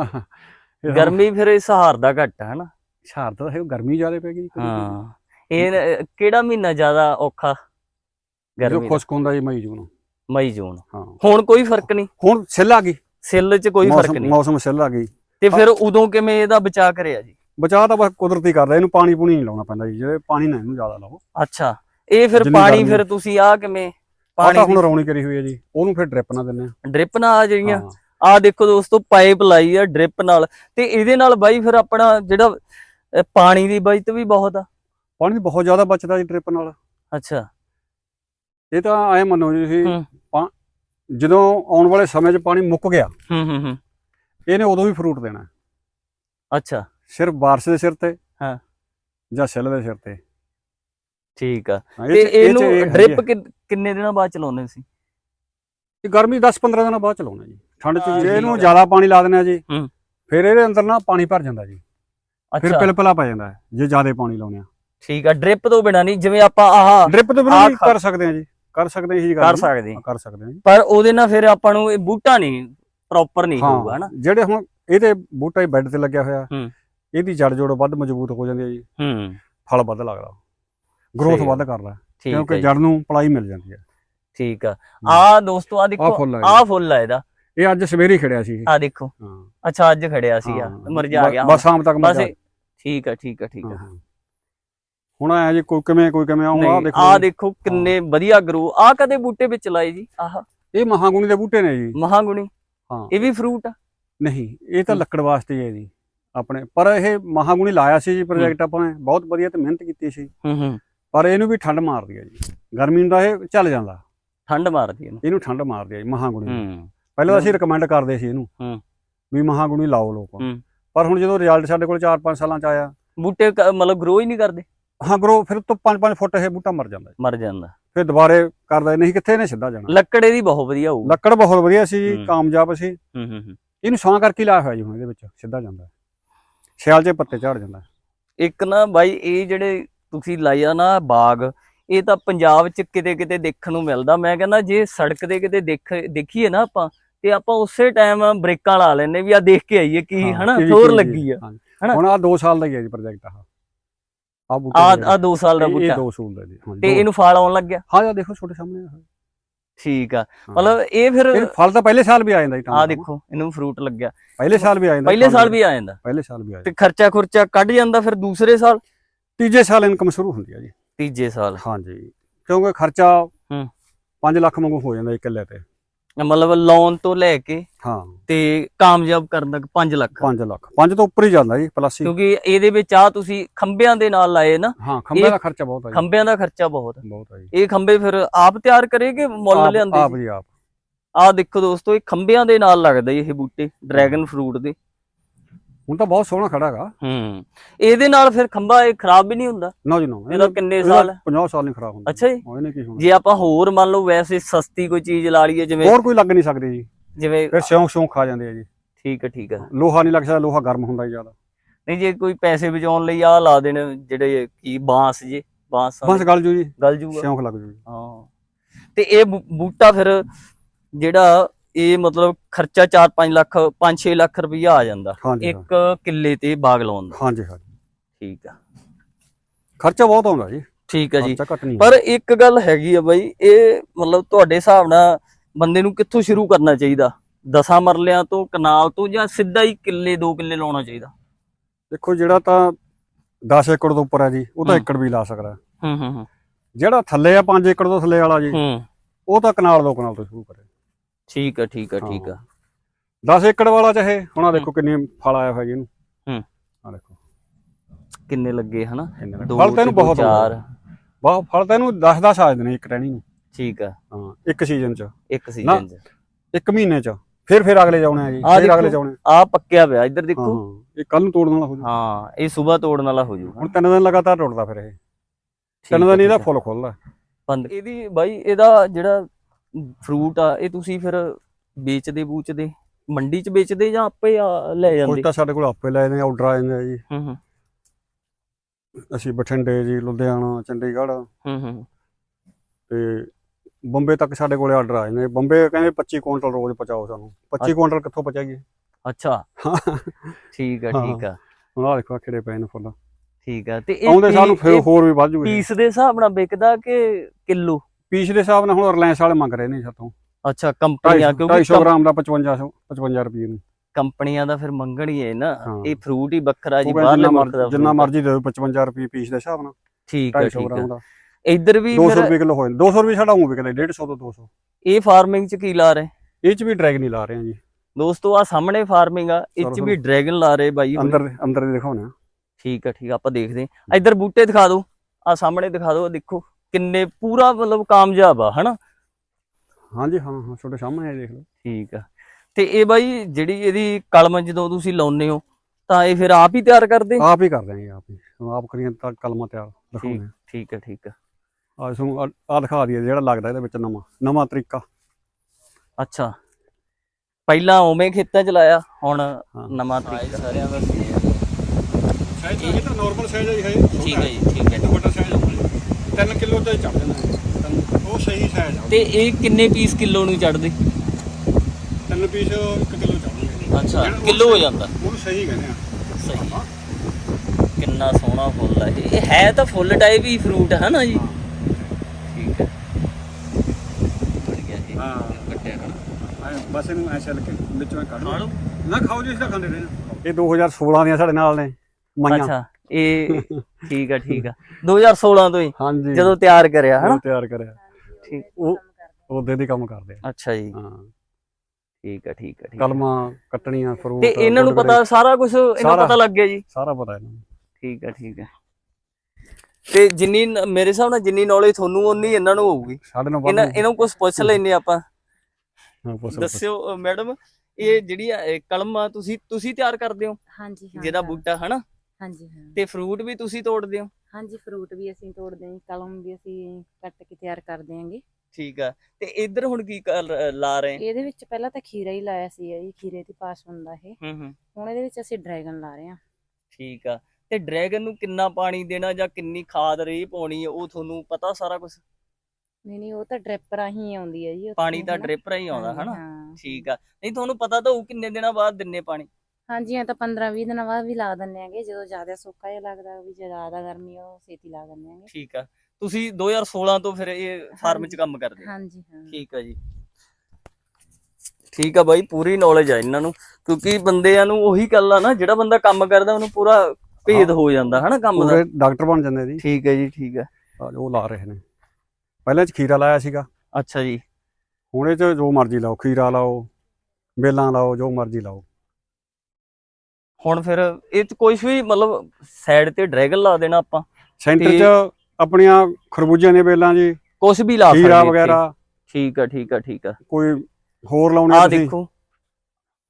ਗਰਮੀ ਫਿਰ ਇਹ ਸਹਾਰਦਾ ਘੱਟ ਆ ਹਨਾ? ਸ਼ਹਿਰ ਤਾਂ ਹੈ ਗਰਮੀ ਜ਼ਿਆਦਾ ਪੈ ਗਈ। ਹਾਂ। ਇਹ ਨ- ਕਿਹੜਾ ਮਹੀਨਾ ਜ਼ਿਆਦਾ ਔਖਾ। ਜੋ ਗਰਮੀ ਦਾ? ਖੁਸ਼ਕ ਹੁੰਦਾ ਜੀ ਮਈ ਜੂਨ। ਮਈ ਜੂਨ। ਹਾਂ। ਹੁਣ ਕੋਈ ਫ਼ਰਕ ਨਹੀਂ। ਹੁਣ ਸਿੱਲ ਆ ਗਈ। ਸਿੱਲ 'ਚ ਕੋਈ ਫ਼ਰਕ ਮੌਸਮ ਨਹੀਂ। ਮੌਸਮ ਸਿੱਲ ਆ ਗਈ। ਤੇ ਫਿਰ ਉਦੋਂ ਕਿਵੇਂ ਇਹਦਾ ਬਚਾਅ ਕਰਿਆ ਜੀ? ਬਚਾਅ ਤਾਂ ਬਸ ਕੁਦਰਤੀ ਕਰਦਾ ਇਹਨੂੰ ਪਾਣੀ ਪੂਣੀ ਨਹੀਂ ਲਾਉਣਾ ਪੈਂਦਾ ਜੀ। ਜਿਹੜੇ ਪਾਣੀ ਨਾ ਇਹਨੂੰ ਜ਼ਿਆਦਾ ਲਾਓ। ਅੱਛਾ। ਇਹ ਫਿਰ ਜਿੰਨੀ ਪਾਣੀ ਗਰਮੀ- ਫਿਰ ਤੁਸੀਂ ਆ ਕਿਵੇਂ ਆਹ ਤਾਂ ਹੁਣ ਪਾਣੀ ਰੌਣੀ ਕਰੀ ਹੋਈ ਹੈ ਜੀ। ਉਹਨੂੰ ਫਿਰ ਡ੍ਰਿਪ ਨਾਲ ਦਿੰਦੇ ਡ੍ਰਿਪ ਨਾਲ ਆ ਜਿਹੜੀਆਂ ਹਾਂ। ਆ ਦੇਖੋ ਦੋਸਤੋ ਪਾਈਪ ਲਾਈ ਆ ਡ੍ਰਿਪ ਨਾਲ। ਤੇ ਇਹਦੇ ਨਾਲ ਬਾਈ ਫਿਰ ਆਪਣਾ ਜਿਹੜਾ ਅ, ਪਾਣੀ ਦੀ ਬਚਤ ਵੀ ਬਹੁਤ ਆ। ਪਾਣੀ ਬਹੁਤ ਜ਼ਿਆਦਾ ਬਚਦਾ ਜੀ ਡ੍ਰਿਪ ਨਾਲ। ਅੱਛਾ। ਇਹ ਤਾਂ ਐ ਮੰਨੋ ਜੀ ਤੁਸੀਂ ਹੂੰ। ਪਾ- ਜਦੋਂ ਆਉਣ ਵਾਲੇ ਸਮੇਂ 'ਚ ਪਾਣੀ ਮੁੱਕ ਗਿਆ ਹੂੰ ਹੂੰ ਹੂੰ। ਇਹਨੇ ਉਦੋਂ ਵੀ ਫਰੂਟ ਦੇਣਾ। ਅੱਛਾ। ਸਿਰਫ ਬਾਰਿਸ਼ ਦੇ ਸਿਰ ਤੇ ਹਾਂ। ਜਾਂ ਸਿੱਲ ਦੇ ਸਿਰ ਤੇ। ਠੀਕ ਆ। ਹਾਂ, ਤੇ 'ਚ- 'ਚ ਇਹਨੂੰ ਇਹ ਹੈਗੀ ਡ੍ਰਿਪ ਹੈ। ਕਿੰਨੇ ਦਿਨਾਂ ਬਾਅਦ ਚਲਾਉਂਦੇ ਸੀ ਇਹ ਗਰਮੀ 10-15 ਦਿਨਾਂ ਬਾਅਦ ਚਲਾਉਣਾ ਜੀ। ਠੰਡ 'ਚ ਹਾਂ, ਜੇ ਠੀਕ ਇਹਨੂੰ ਹੈ। ਜ਼ਿਆਦਾ ਪਾਣੀ ਲਾ ਦਿੰਦੇ ਆ ਜੀ ਹੂੰ। ਫਿਰ ਇਹਦੇ ਅੰਦਰ ਨਾ ਪਾਣੀ ਭਰ ਜਾਂਦਾ ਜੀ। ਫਿਰ ਅੱਛਾ। ਪਿਲਪਲਾ ਪੈ ਜਾਂਦਾ ਹੈ, ਜੇ ਜ਼ਿਆਦਾ ਪਾਣੀ ਲਾਉਣੇ ਆ। ਠੀਕ ਆ ਡ੍ਰਿਪ ਤੋਂ ਬਿਨਾ ਨਹੀਂ ਜਿਵੇਂ ਆਪਾਂ ਆਹ ਡ੍ਰਿਪ ਤੋਂ ਆਹ ਬਿਨਾਂ ਵੀ ਖਾ- ਕਰ ਸਕਦੇ ਆ ਜੀ। ਕਰ ਸਕਦੇ ਗੱਲ ਕਰ। ਸਕਦੇ। ਹਾਂ, ਕਰ ਸਕਦੇ ਜੀ। ਪਰ ਉਹਦੇ ਨਾਲ ਫਿਰ ਆਪਾਂ ਨੂੰ ਇਹ ਬੂਟਾ ਨਹੀਂ ਪ੍ਰੋਪਰ ਨਹੀਂ ਹੋਊਗਾ ਹਨਾ? ਹਾਂ ਜਿਹੜੇ ਹੁਣ ਇਹਦੇ ਬੂਟਾ ਹੀ ਬੈੱਡ ਤੇ ਲੱਗਿਆ ਹੋਇਆ। ਹੂੰ। ਇਹਦੀ ਜੜ ਜੋੜ ਵੱਧ ਮਜ਼ਬੂਤ ਹੋ ਜਾਂਦੀ ਹੈ ਜੀ। ਹੂੰ। ਫਲ ਵੱਧ ਲੱਗਦਾ। ਗਰੋਥ ਸਹੀ ਵੱਧ ਕਰਦਾ ਠੀਕ ਕਿਉਂਕਿ ਹੈ ਜੀ, ਜੜ ਨੂੰ ਪਲਾਈ ਮਿਲ ਜਾਂਦੀ ਹੈ। ਠੀਕ ਆ। ਆ ਦੋਸਤੋ ਆ ਦੇਖੋ ਫੁੱਲ ਆ ਆ ਫੁੱਲ ਆ ਇਹਦਾ। ਜੀ। ਇਹ ਅੱਜ ਸਵੇਰੇ ਹੀ ਖੜਿਆ ਸੀ ਇਹ। ਆ ਦੇਖੋ। ਹਾਂ। ਅੱਛਾ ਅੱਜ ਖੜਿਆ ਸੀਗਾ। ਹਾਂ, ਮਰਜਾ ਬ- ਗਿਆ ਬਸ ਸ਼ਾਮ ਤੱਕ ਬਸ ਮਰਜਾ ਇਹ- ਠੀਕ ਆ ਠੀਕ ਆ ਠੀਕ ਆ। ਹੁਣ ਆਇਆ ਜੀ ਕੋਈ ਕਿਵੇਂ ਕੋਈ ਕਿਵੇਂ ਆਉਂਗਾ ਨਹੀਂ ਦੇਖੋ ਆ। ਦੇਖੋ ਕਿੰਨੇ ਵਧੀਆ ਗਰੋ ਆ ਕਦੇ ਬੂਟੇ ਵਿੱਚ ਲਾਏ ਜੀ ਆਹ। ਇਹ ਮਹਾਗੁਣੀ ਦੇ ਬੂਟੇ ਨੇ ਜੀ। ਮਹਾਗੁਣੀ ਹਾਂ। ਇਹ ਵੀ ਫਰੂਟ ਆ? ਨਹੀਂ ਇਹ ਤਾਂ ਹੂੰ। ਲੱਕੜ ਵਾਸਤੇ ਹੀ ਹੈ ਜੀ ਆਪਣੇ। ਪਰ ਇਹ ਮਹਾਗੁਣੀ ਲਾਇਆ ਸੀ ਜੀ ਪ੍ਰੋਜੈਕਟ ਆਪਾਂ ਨੇ ਬਹੁਤ ਵਧੀਆ ਤੇ ਮਿਹਨਤ ਕੀਤੀ ਸੀ। ਹੂੰ ਹੂੰ। ਪਰ ਇਹਨੂੰ ਵੀ ਠੰਡ ਮਾਰਦੀ ਹੈ ਜੀ। ਗਰਮੀ ਨੂੰ ਤਾਂ ਇਹ ਚੱਲ ਜਾਂਦਾ। ਠੰਡ ਮਾਰਦੀ ਇਹਨੂੰ। ਇਹਨੂੰ ਠੰਡ ਮਾਰਦੀ ਹੈ ਜੀ ਮਹਾਗੁਣੀ। ਹੂੰ। ਪਹਿਲਾਂ ਤਾਂ ਅਸੀਂ ਰეკਮੈਂਡ ਕਰਦੇ ਸੀ ਇਹਨੂੰ ਹੂੰ। ਵੀ ਮਹਾਗੁਣੀ ਲਾਓ ਲੋਕ ਹੂੰ। ਪਰ ਹੁਣ ਜਦੋਂ ਰਿਜ਼ਲਟ ਸਾਡੇ ਕੋਲ 4-5 ਸਾਲਾਂ ਚ ਆਇਆ। ਬੂਟੇ ਮਤਲਬ ਗਰੋ ਹੀ ਨਹੀਂ ਕਰਦੇ? ਹਾਂ ਗਰੋ ਫਿਰ ਤੋਂ 5-5 ਫੁੱਟ ਇਹ ਬੂਟਾ ਮਰ ਜਾਂਦਾ। ਮਰ ਜਾਂਦਾ। ਫਿਰ ਦੁਬਾਰੇ ਕਰਦਾ ਨਹੀਂ ਕਿੱਥੇ ਇਹਨੇ ਸਿੱਧਾ ਜਾਣਾ। ਲੱਕੜੇ ਦੀ ਬਹੁਤ ਵਧੀਆ ਹੋਊ। ਲੱਕੜ ਬਹੁਤ ਵਧੀਆ ਸੀ ਜੀ। ਕਾਮਯਾਬ ਸੀ। ਹੂੰ ਹੂੰ ਇਹਨੂੰ ਛਾਂ ਕਰਕੇ ਲਾਇਆ ਹੋਇਆ ਜੀ ਹੁਣ ਇਹਦੇ ਵਿੱਚ ਸਿੱਧਾ ਜਾਂਦਾ। ਸਿਆਲ 'ਚ ਪੱਤੇ ਝੜ ਜਾਂਦਾ। ਇੱਕ ਨਾ ਬਾਈ ਇਹ ਜਿਹੜੇ ਤੁਸੀਂ ਲਾਇਆ ਨਾ ਬਾਗ ਇਹ ਤਾਂ ਪੰਜਾਬ 'ਚ ਕਿਤੇ ਕਿਤੇ ਦੇਖਣ ਨੂੰ ਮਿਲਦਾ। ਮੈਂ ਕਹਿੰਦਾ ਜੇ ਸੜਕ ਤੇ ਕਿਤੇ ਦੇਖ ਦੇਖੀਏ ਨਾ ਆਪਾਂ ਤੇ ਆਪਾਂ ਉਸੇ ਟਾਈਮ ਬ੍ਰੇਕਾਂ ਲਾ ਲੈਨੇ ਵੀ ਆ ਦੇਖ ਕੇ ਆਈਏ ਕੀ ਹਨਾ ਚੀਜ਼ ਲੱਗੀ ਆ। ਹਨਾ? ਹੁਣ ਆ 2 ਸਾਲ ਦਾ ਹੀ ਹੈ ਜੀ ਪ੍ਰੋਜੈਕਟ ਆ ਆ ਬੂਟਾ ਆ ਆ 2 ਸਾਲ ਦਾ ਇਹ- ਇਹ ਬੂਟਾ। 2 ਸਾਲ ਦਾ ਜੀ ਹਾਂਜੀ, ਤੇ ਦੋ- ਇਹਨੂੰ ਫਲ ਆਉਣ ਲੱਗਿਆ ਹਾਂ ਜੀ ਦੇਖੋ ਛੋਟੇ ਸਾਹਮਣੇ ਆ। ਠੀਕ ਆ। ਮਤਲਬ ਇਹ ਫਿਰ ਇਹ ਫਲ ਤਾਂ ਪਹਿਲੇ ਸਾਲ ਵੀ ਆ ਜਾਂਦਾ ਜੀ ਆ ਦੇਖੋ ਇਹਨੂੰ ਫਰੂਟ ਲੱਗਿਆ। ਪਹਿਲੇ ਸਾਲ ਵੀ ਆ ਜਾਂਦਾ ਪਹਿਲੇ ਸਾਲ ਵੀ ਆ ਜਾਂਦਾ। ਪਹਿਲੇ ਸਾਲ ਵੀ ਆ ਜਾਂਦਾ। ਤੇ ਖਰਚਾ ਖੁਰਚਾ ਕੱਢ ਜਾਂਦਾ ਫਿਰ ਦੂਸਰੇ ਸਾਲ? ਤੀਜੇ ਸਾਲ ਇਨਕਮ ਸ਼ੁਰੂ ਹੁੰਦੀ ਆ ਜੀ। ਤੀਜੇ ਸਾਲ। ਹਾਂਜੀ ਕਿਉਂਕਿ ਖਰਚਾ ਹੂੰ। 5 ਲੱਖ ਵਾਂਗੂ ਹੋ ਜਾਂਦਾ ਇੱਕ ਕਿੱਲੇ ਤੇ। ਮਤਲਬ ਲੋਨ ਤੋਂ ਲੈ ਕੇ ਹਾਂ। ਤੇ ਕਾਮਯਾਬ ਕਰਨ ਤੱਕ 5 ਲੱਖ। 5 ਲੱਖ। 5 ਤੋਂ ਉੱਪਰ ਹੀ ਜਾਂਦਾ ਜੀ ਪਲੱਸ ਹੀ। ਕਿਉਂਕਿ ਇਹਦੇ ਵਿੱਚ ਆ ਤੁਸੀਂ ਖੰਬਿਆਂ ਦੇ ਨਾਲ ਲਾਏ ਨਾ ਹਾਂ ਖੰਭੇ ਇਹ- ਦਾ ਖਰਚਾ ਬਹੁਤ ਆ ਜੀ। ਖੰਬਿਆਂ ਦਾ ਖਰਚਾ ਬਹੁਤ ਹੈ। ਬਹੁਤ ਆ ਜੀ। ਇਹ ਖੰਬੇ ਫਿਰ ਆਪ ਤਿਆਰ ਕਰੇਗੇ ਮੁੱਲ ਆਪ- ਲਿਆਂਦੇ ਆਪ ਜੀ? ਆਪ। ਆ ਦੇਖੋ ਦੋਸਤੋ ਇਹ ਖੰਬਿਆਂ ਦੇ ਨਾਲ ਲੱਗਦਾ ਇਹ ਬੂਟੇ ਡਰੈਗਨ ਫਰੂਟ ਦੇ। ਹੁਣ ਤਾਂ ਬਹੁਤ ਸੋਹਣਾ ਖੜਾ ਹੈਗਾ। ਹੂੰ ਇਹਦੇ ਨਾਲ ਫਿਰ ਖੰਭਾ ਇਹ ਖਰਾਬ ਵੀ ਨਹੀਂ ਹੁੰਦਾ? ਨਾ ਜੀ ਨਾ ਇਹਦਾ ਕਿੰਨੇ ਸਾਲ? 50 ਸਾਲ ਨਹੀਂ ਖਰਾਬ ਹੁੰਦਾ। ਅੱਛਾ ਜੀ। ਇਹਨੇ ਕੀ ਹੋਣਾ? ਜੇ ਆਪਾਂ ਹੋਰ ਮੰਨ ਲਓ ਵੈਸੇ ਸਸਤੀ ਕੋਈ ਚੀਜ਼ ਲਾ ਲਈਏ ਜਿਵੇਂ ਹੋਰ ਕੋਈ ਲੱਗ ਨਹੀਂ ਸਕਦੀ ਜੀ। ਜਿਵੇਂ ਫਿਰ ਸਿਉਂਕ ਸਿਉਂਕ ਖਾ ਜਾਂਦੇ ਆ ਜੀ। ਠੀਕ ਹੈ ਠੀਕ ਹੈ। ਲੋਹਾ ਨਹੀਂ ਲੱਗ ਸਕਦਾ ਲੋਹਾ ਗਰਮ ਹੁੰਦਾ ਜੀ ਜ਼ਿਆਦਾ। ਨਹੀਂ ਜੇ ਕੋਈ ਪੈਸੇ ਬਚਾਉਣ ਲਈ ਆ ਲਾ ਦੇਣ ਜਿਹੜੇ ਕੀ ਬਾਂਸ ਜੇ ਬਾਂਸ ਬਸ ਗੱਲ ਜੂ ਜੀ। ਗਲ ਜੂਗਾ। ਸਿਉਂਕ ਲੱਗ ਜੂ ਜੀ। ਹਾਂ। ਤੇ ਇਹ ਬੂਟਾ ਫਿਰ ਜਿਹੜਾ ਇਹ ਮਤਲਬ ਖਰਚਾ 4-5 ਲੱਖ 5-6 ਲੱਖ ਰੁਪਈਆ ਆ ਜਾਂਦਾ। ਹਾਂਜੀ ਇੱਕ ਕਿੱਲੇ ਤੇ ਬਾਗ ਲਾਉਣ ਦਾ। ਹਾਂਜੀ ਹਾਂਜੀ ਠੀਕ ਆ। ਖਰਚਾ ਬਹੁਤ ਆਉਂਦਾ ਜੀ। ਠੀਕ ਆ ਜੀ। ਖਰਚਾ ਘੱਟ ਨਹੀਂ ਪਰ ਇੱਕ ਗੱਲ ਹੈਗੀ ਆ ਬਾਈ ਇਹ ਮਤਲਬ ਤੁਹਾਡੇ ਹਿਸਾਬ ਨਾਲ ਬੰਦੇ ਨੂੰ ਕਿੱਥੋਂ ਸ਼ੁਰੂ ਕਰਨਾ ਚਾਹੀਦਾ? ਦਸਾਂ ਮਰਲਿਆਂ ਤੋਂ ਕਨਾਲ ਤੋਂ ਜਾਂ ਸਿੱਧਾ ਹੀ ਕਿੱਲੇ 2 ਕਿੱਲੇ ਲਾਉਣਾ ਚਾਹੀਦਾ? ਦੇਖੋ ਜਿਹੜਾ ਤਾਂ 10 ਏਕੜ ਤੋਂ ਉੱਪਰ ਹੈ ਜੀ ਉਹ ਤਾਂ ਹੂੰ। ਏਕੜ ਵੀ ਲਾ ਸਕਦਾ। ਹੂੰ ਹੂੰ ਹੂੰ। ਜਿਹੜਾ ਥੱਲੇ ਆ 5 ਏਕੜ ਤੋਂ ਥੱਲੇ ਵਾਲਾ ਜੀ ਹੂੰ। ਉਹ ਤਾਂ ਕਨਾਲ ਦੋ ਕਨਾਲ ਤੋਂ ਸ਼ੁਰੂ ਕਰੇ। ਠੀਕ ਆ ਠੀਕ ਆ ਠੀਕ ਆ। 10 ਏਕੜ ਵਾਲਾ ਚਾਹੇ ਹੁਣ ਆਹ ਦੇਖੋ ਕਿੰਨੇ ਫਲ ਆਇਆ ਹੋਇਆ ਜੀ ਇਹਨੂੰ। ਹੂੰ। ਆ ਦੇਖੋ। ਕਿੰਨੇ ਲੱਗੇ ਹਨਾ? ਕਿੰਨੇ ਦੋ ਫਲ ਤਾਂ ਇਹਨੂੰ ਤੇ ਦੋ ਬਹੁਤ ਚਾਰ। ਬਹੁਤ ਫਲ ਤਾਂ ਇਹਨੂੰ 10 10 ਆ ਜਾਂਦੇ ਨੇ ਇੱਕ ਟਹਿਣੀ ਨੂੰ। ਠੀਕ ਆ। ਹਾਂ ਇੱਕ ਸੀਜ਼ਨ ਚ। ਇੱਕ ਸੀਜ਼ਨ ਚ। ਇੱਕ ਮਹੀਨੇ ਚ। ਫਿਰ ਫਿਰ ਅਗਲੇ ਜਾਉਣੇ ਆ ਜੀ। ਆਹ ਫਿਰ ਅਗਲੇ ਦੇਖੋ। ਜਾਉਣੇ। ਆ ਪੱਕਿਆ ਪਿਆ ਇੱਧਰ ਦੇਖੋ। ਹਾਂ। ਇਹ ਕੱਲ ਨੂੰ ਤੋੜਨ ਵਾਲਾ ਹੋ ਜੂ। ਹਾਂ ਇਹ ਸਵੇਰ ਤੋੜਨ ਵਾਲਾ ਹੋ ਜੂ। ਹੁਣ ਤਿੰਨ ਦਿਨ ਲਗਾਤਾਰ ਟੁੱਟਦਾ ਫਿਰ ਇਹ। ਤਿੰਨ ਦਿਨ ਇਹਦਾ ਫੁੱਲ ਖੁੱਲਦਾ। ਬੰਦ ਇਹਦੀ ਬਾਈ ਇਹਦਾ ਜਿਹੜਾ ਫਰੂਟ ਆ ਇਹ ਤੁਸੀਂ ਫਿਰ ਵੇਚਦੇ ਬੂਚਦੇ ਮੰਡੀ ਚ ਵੇਚਦੇ ਜਾਂ ਆਪੇ ਆ ਲੈ ਕੁਝ ਜਾਂਦੇ ਤਾਂ ਸਾਡੇ ਕੋਲ ਆਪੇ ਲੈ ਜਾਂਦੇ ਆਰਡਰ ਆ ਜਾਂਦੇ ਆ ਜੀ। ਹੂੰ ਹੂੰ। ਅਸੀਂ ਬਠਿੰਡੇ ਜੀ ਲੁਧਿਆਣਾ ਚੰਡੀਗੜ੍ਹ। ਹੂੰ ਹੂੰ ਤੇ ਬੰਬੇ ਤੱਕ ਸਾਡੇ ਕੋਲੇ ਆਰਡਰ ਆ ਜਾਂਦੇ। ਬੰਬੇ ਕਹਿੰਦੇ 25 ਕੁਇੰਟਲ ਰੋਜ਼ ਪਹੁੰਚਾਓ ਸਾਨੂੰ। 25 ਕੁਇੰਟਲ ਕਿੱਥੋਂ ਪਹੁੰਚਾਈਏ ਅੱਛਾ। ਠੀਕ ਆ। ਠੀਕ ਆ। ਹੁਣ ਆਹ ਦੇਖੋ ਖਿੜੇ ਪਏ ਨੇ ਫੁੱਲ। ਠੀਕ ਆ ਤੇ ਇਹ ਆਉਂਦੇ ਸਾਨੂੰ ਫਿਰ ਹੋਰ ਵੀ ਵੱਧ ਜੂਗੇ। ਪੀਸ ਦੇ ਹਿਸਾਬ ਨਾਲ ਵਿਕਦਾ ਕਿ ਕਿਲੋ? ਪੀਸ ਦੇ ਹਿਸਾਬ ਨਾਲ ਹੁਣ ਰਿਲਾਇੰਸ ਵਾਲੇ ਮੰਗ ਰਹੇ ਨੇ ਸਾਤੋਂ। ਅੱਛਾ ਕੰਪਨੀਆਂ 250 ਕਿਉਂਕਿ 250 ਗ੍ਰਾਮ ਦਾ 55 55 ਰੁਪਏ ਨੂੰ। ਕੰਪਨੀਆਂ ਦਾ ਫਿਰ ਮੰਗਣ ਹੀ ਹੈ ਨਾ ਹਾਂ। ਇਹ ਫਰੂਟ ਹੀ ਵੱਖਰਾ ਜੀ ਬਾਹਰਲੇ ਮੁਲਕ ਦਾ ਜਿੰਨਾ ਆ। ਮਰਜ਼ੀ ਦੇ ਦਿਓ 55 ਰੁਪਏ ਪੀਸ ਦੇ ਹਿਸਾਬ ਨਾਲ। ਠੀਕ ਆ 250 ਠੀਕ ਆ। ਦਾ। ਇੱਧਰ ਵੀ 200 ਫਿਰ ਰੁਪਏ ਕਿਲੋ ਹੋਏ 200 ਰੁਪਏ ਸਾਡਾ ਉਹ ਵਿਕਦਾ 150 ਤੋਂ 200 ਇਹ ਫਾਰਮਿੰਗ ਚ ਕੀ ਲਾ ਰਹੇ? ਇਹ ਚ ਵੀ ਡਰੈਗਨ ਹੀ ਲਾ ਰਹੇ ਆ ਜੀ। ਦੋਸਤੋ ਆ ਸਾਹਮਣੇ ਫਾਰਮਿੰਗ ਆ ਇਹ ਚ। ਵੀ ਡਰੈਗਨ ਲਾ ਰਹੇ ਬਾਈ। ਅੰਦਰ ਅੰਦਰ ਦੇ ਦਿਖਾਉਣੇ ਆ। ਠੀਕ ਆ ਠੀਕ ਆ ਆਪਾਂ ਦੇਖਦੇ ਹਾਂ। ਇੱਧਰ ਬੂਟੇ ਦਿਖਾ ਦਿਓ। ਆ ਸਾਹਮਣੇ ਦਿਖਾ ਦਿਓ ਦੇਖੋ। ਕਿੰਨੇ ਪੂਰਾ ਮਤਲਬ ਕਾਮਯਾਬ ਆ ਹਨਾ? ਹਾਂਜੀ ਹਾਂ ਹਾਂ ਤੁਹਾਡੇ ਸਾਹਮਣੇ ਆ ਦੇਖ ਲਓ। ਠੀਕ ਆ। ਤੇ ਇਹ ਬਾਈ ਜਿਹੜੀ ਇਹਦੀ ਕਲਮ ਜਦੋਂ ਤੁਸੀਂ ਲਾਉਨੇ ਹੋ ਤਾਂ ਇਹ ਫਿਰ ਆਪ ਹੀ ਤਿਆਰ ਕਰਦੇ? ਆਪ ਹੀ ਕਰਦੇ ਆਂ ਆਪ ਹੀ। ਆਪ ਕਰੀਆਂ ਤਾਂ ਕਲਮਾਂ ਤਿਆਰ ਆ ਠੀਕ ਆ ਠੀਕ ਆ। ਆ ਤੁਹਾਨੂੰ ਆ ਦਿਖਾ ਦਈਏ ਜਿਹੜਾ ਲੱਗਦਾ ਇਹਦੇ ਵਿੱਚ ਨਵਾਂ ਨਵਾਂ ਤਰੀਕਾ। ਅੱਛਾ। ਪਹਿਲਾਂ ਉਵੇਂ ਖੇਤਾਂ ਚ ਲਾਇਆ ਹੁਣ ਹਾਂ। ਨਵਾਂ ਤਰੀਕਾ। ਸਾਰਿਆਂ ਦਾ ਸਾਈਜ਼ ਇਹ ਤਾਂ ਨਾਰਮਲ ਸਾਈਜ਼ ਹੈ ਠੀਕ ਹੈ ਜੀ ਠੀਕ ਹੈ ਵੱਡਾ ਸਾਈਜ਼ 3 ਕਿਲੋ ਤੇ ਚੜ ਜਾਂਦਾ। ਉਹ ਸਹੀ ਸਾਈਜ਼ ਆ। ਤੇ ਇਹ ਕਿੰਨੇ ਪੀਸ ਕਿਲੋ ਨੂੰ ਚੜਦੇ ਤਿੰਨ ਪੀਸ 1 ਕਿਲੋ ਚੜਨਗੇ ਅੱਛਾ ਕਿਲੋ ਹੋ ਜਾਂਦਾ। ਉਹਨੂੰ ਸਹੀ ਕਹਿੰਦੇ ਆ। ਸਹੀ। ਕਿੰਨਾ ਸੋਹਣਾ ਫੁੱਲ ਹੈ ਇਹ। ਹੈ ਤਾਂ ਫੁੱਲ ਟਾਈਪ ਹੀ ਫਰੂਟ ਹੈ ਨਾ ਜੀ? ਠੀਕ ਹੈ ਹਾਂ। ਕੱਟਿਆ ਕਰ। ਬਸ ਇਹਨੂੰ ਐ ਛਿੱਲ ਕੇ ਵਿੱਚੋਂ ਕੱਢ ਲਓ। ਨਾ ਖਾਓ ਜੀ ਇਸ ਦਾ ਖਾਂਦੇ ਰਹੇ ਇਹ 2016 ਦੀਆਂ ਸਾਡੇ ਨਾਲ ਨੇ ਮਾਈਆਂ। ਅੱਛਾ ਇਹ ਠੀਕ ਆ ਠੀਕ ਆ। 2016 ਤੋਂ ਹੀ ਹਾਂਜੀ। ਜਦੋਂ ਤਿਆਰ ਕਰਿਆ ਹਨਾ? ਤਿਆਰ ਕਰਿਆ। ਠੀਕ। ਉਹ ਉਹਦੇ ਦੀ ਕੰਮ ਕਰਦੇ ਆ। ਅੱਛਾ ਜੀ। ਹਾਂ। ਠੀਕ ਆ ਠੀਕ ਆ ਠੀਕ। ਕਲਮਾਂ ਕੱਟਣੀਆਂ ਫਰੂਟ ਤੇ ਇਹਨਾਂ ਨੂੰ ਪਤਾ ਸਾਰਾ ਕੁਝ ਇਹਨਾਂ ਨੂੰ। ਪਤਾ ਲੱਗ ਗਿਆ ਜੀ? ਸਾਰਾ ਪਤਾ ਇਹਨਾਂ ਨੂੰ। ਠੀਕ ਆ ਠੀਕ ਆ। ਤੇ ਜਿੰਨੀ ਨ- ਮੇਰੇ ਹਿਸਾਬ ਨਾਲ ਜਿੰਨੀ ਨੌਲੇਜ ਤੁਹਾਨੂੰ ਉਨੀ ਇਹਨਾਂ ਨੂੰ ਹੋਊਗੀ। ਸਾਡੇ ਨਾਲ ਇਹਨਾਂ ਇਹਨਾਂ ਨੂੰ ਕੁਝ ਪੁੱਛ ਲੈਨੇ ਆਪਾਂ। ਹਾਂ, ਪੁੱਛ ਲਓ, ਦੱਸਿਓ ਮੈਡਮ ਇਹ ਜਿਹੜੀ ਕਲਮ ਆ ਤੁਸੀਂ ਤੁਸੀਂ ਤਿਆਰ ਕਰਦੇ ਹੋ? ਹਾਂਜੀ ਕਰ- ਬੂਟਾ ਹਨਾ? ਹਾਂਜੀ ਹਾਂ। ਤੇ ਫਰੂਟ ਵੀ ਤੁਸੀਂ ਤੋੜਦੇ ਹੋ? ਹਾਂਜੀ ਫਰੂਟ ਵੀ ਅਸੀਂ ਤੋੜਦੇ ਹਾਂ ਕਲਮ ਵੀ ਅਸੀਂ ਕੱਟ ਕੇ ਤਿਆਰ ਕਰ ਦਿਆਂਗੇ ਠੀਕ ਆ ਤੇ ਇੱਧਰ ਹੁਣ ਕੀ ਕਰ- ਲਾ ਰਹੇ ਇਹਦੇ ਵਿੱਚ ਪਹਿਲਾਂ ਤਾਂ ਖੀਰਾ ਹੀ ਲਾਇਆ ਸੀ ਜੀ ਖੀਰੇ ਦੀ ਪਾਸ ਹੁੰਦਾ ਇਹ। ਹੂੰ ਹੂੰ। ਹੁਣ ਇਹਦੇ ਵਿੱਚ ਅਸੀਂ ਡਰੈਗਨ ਲਾ ਰਹੇ ਹਾਂ। ਠੀਕ ਆ ਤੇ ਡਰੈਗਨ ਨੂੰ ਕਿੰਨਾ ਪਾਣੀ ਦੇਣਾ ਜਾਂ ਕਿੰਨੀ ਖਾਦ ਰੇ ਪਾਉਣੀ ਹੈ ਉਹ ਤੁਹਾਨੂੰ ਪਤਾ ਸਾਰਾ ਕੁਝ ਨਹੀਂ ਨਹੀਂ ਉਹ ਤਾਂ ਡ੍ਰਿਪ ਰਾਹੀਂ ਆਉਂਦੀ ਹੈ ਜੀ ਉੱਥੋਂ, ਪਾਣੀ ਤਾਂ ਹਨਾ। ਡ੍ਰਿਪ ਰਾਹੀਂ ਆਉਂਦਾ ਹਾਂਜੀ, ਹਨਾ? ਹਾਂ। ਠੀਕ ਆ ਨਹੀਂ ਤੁਹਾਨੂੰ ਪਤਾ ਤਾਂ ਉਹ ਕਿੰਨੇ ਦਿਨਾਂ ਬਾਅਦ ਦਿੰਨੇ ਪਾਣੀ? ਹਾਂਜੀ ਐ ਤਾਂ 15 20 ਦਿਨਾਂ ਬਾਅਦ ਵੀ ਲਾ ਦਿੰਦੇ ਆਂਗੇ ਜਦੋਂ ਜ਼ਿਆਦਾ ਸੁੱਕਾ ਜਿਹਾ ਲੱਗਦਾ ਵੀ ਜ਼ਿਆਦਾ ਗਰਮੀ ਆ ਉਹ ਛੇਤੀ ਲਾ ਦਿੰਦੇ ਆਂਗੇ ਠੀਕ ਆ। ਤੁਸੀਂ 2016 ਤੋਂ ਫਿਰ ਇਹ ਫਾਰਮ 'ਚ ਕੰਮ ਕਰਦੇ ਹੋ? ਹਾਂਜੀ ਹਾਂ। ਠੀਕ ਆ ਜੀ। ਠੀਕ ਆ ਬਾਈ ਪੂਰੀ ਨੌਲੇਜ ਆ ਇਹਨਾਂ ਨੂੰ ਕਿਉਂਕਿ ਬੰਦਿਆਂ ਨੂੰ ਉਹੀ ਗੱਲ ਆ ਨਾ ਜਿਹੜਾ ਬੰਦਾ ਕੰਮ ਕਰਦਾ ਉਹਨੂੰ ਪੂਰਾ ਭੇਦ ਹੋ ਜਾਂਦਾ ਹਨਾ ਕੰਮ ਦਾ? ਪੂਰੇ ਡਾਕਟਰ ਬਣ ਜਾਂਦੇ ਜੀ। ਠੀਕ ਹੈ ਜੀ ਠੀਕ ਹੈ ਆਹ ਉਹ ਲਾ ਰਹੇ ਨੇ। ਪਹਿਲਾਂ ਚ ਖੀਰਾ ਲਾਇਆ ਸੀਗਾ। ਅੱਛਾ ਜੀ। ਹੁਣ ਇਹ ਚ ਜੋ ਮਰਜ਼ੀ ਲਾਓ ਖੀਰਾ ਲਾਓ ਬੇਲਾਂ ਲਾਓ ਜੋ ਮਰਜ਼ੀ ਲਾਓ। ਹੁਣ ਫਿਰ ਇਹ 'ਚ ਕੁਝ ਵੀ ਮਤਲਬ ਸਾਈਡ ਤੇ ਡਰੈਗਨ ਲਾ ਦੇਣਾ ਆਪਾਂ। ਸੈਂਟਰ ਚ ਆਪਣੀਆਂ ਖਰਬੂਜਿਆਂ ਦੀਆਂ ਬੇਲਾਂ ਜੀ ਕੁਝ ਵੀ ਲਾ ਸਕਦੇ ਖੀਰਾ। ਵਗੈਰਾ ਠੀਕ ਆ ਠੀਕ ਆ ਠੀਕ ਆ। ਕੋਈ ਹੋਰ ਲਾਉਣੇ ਆ ਦੇਖੋ।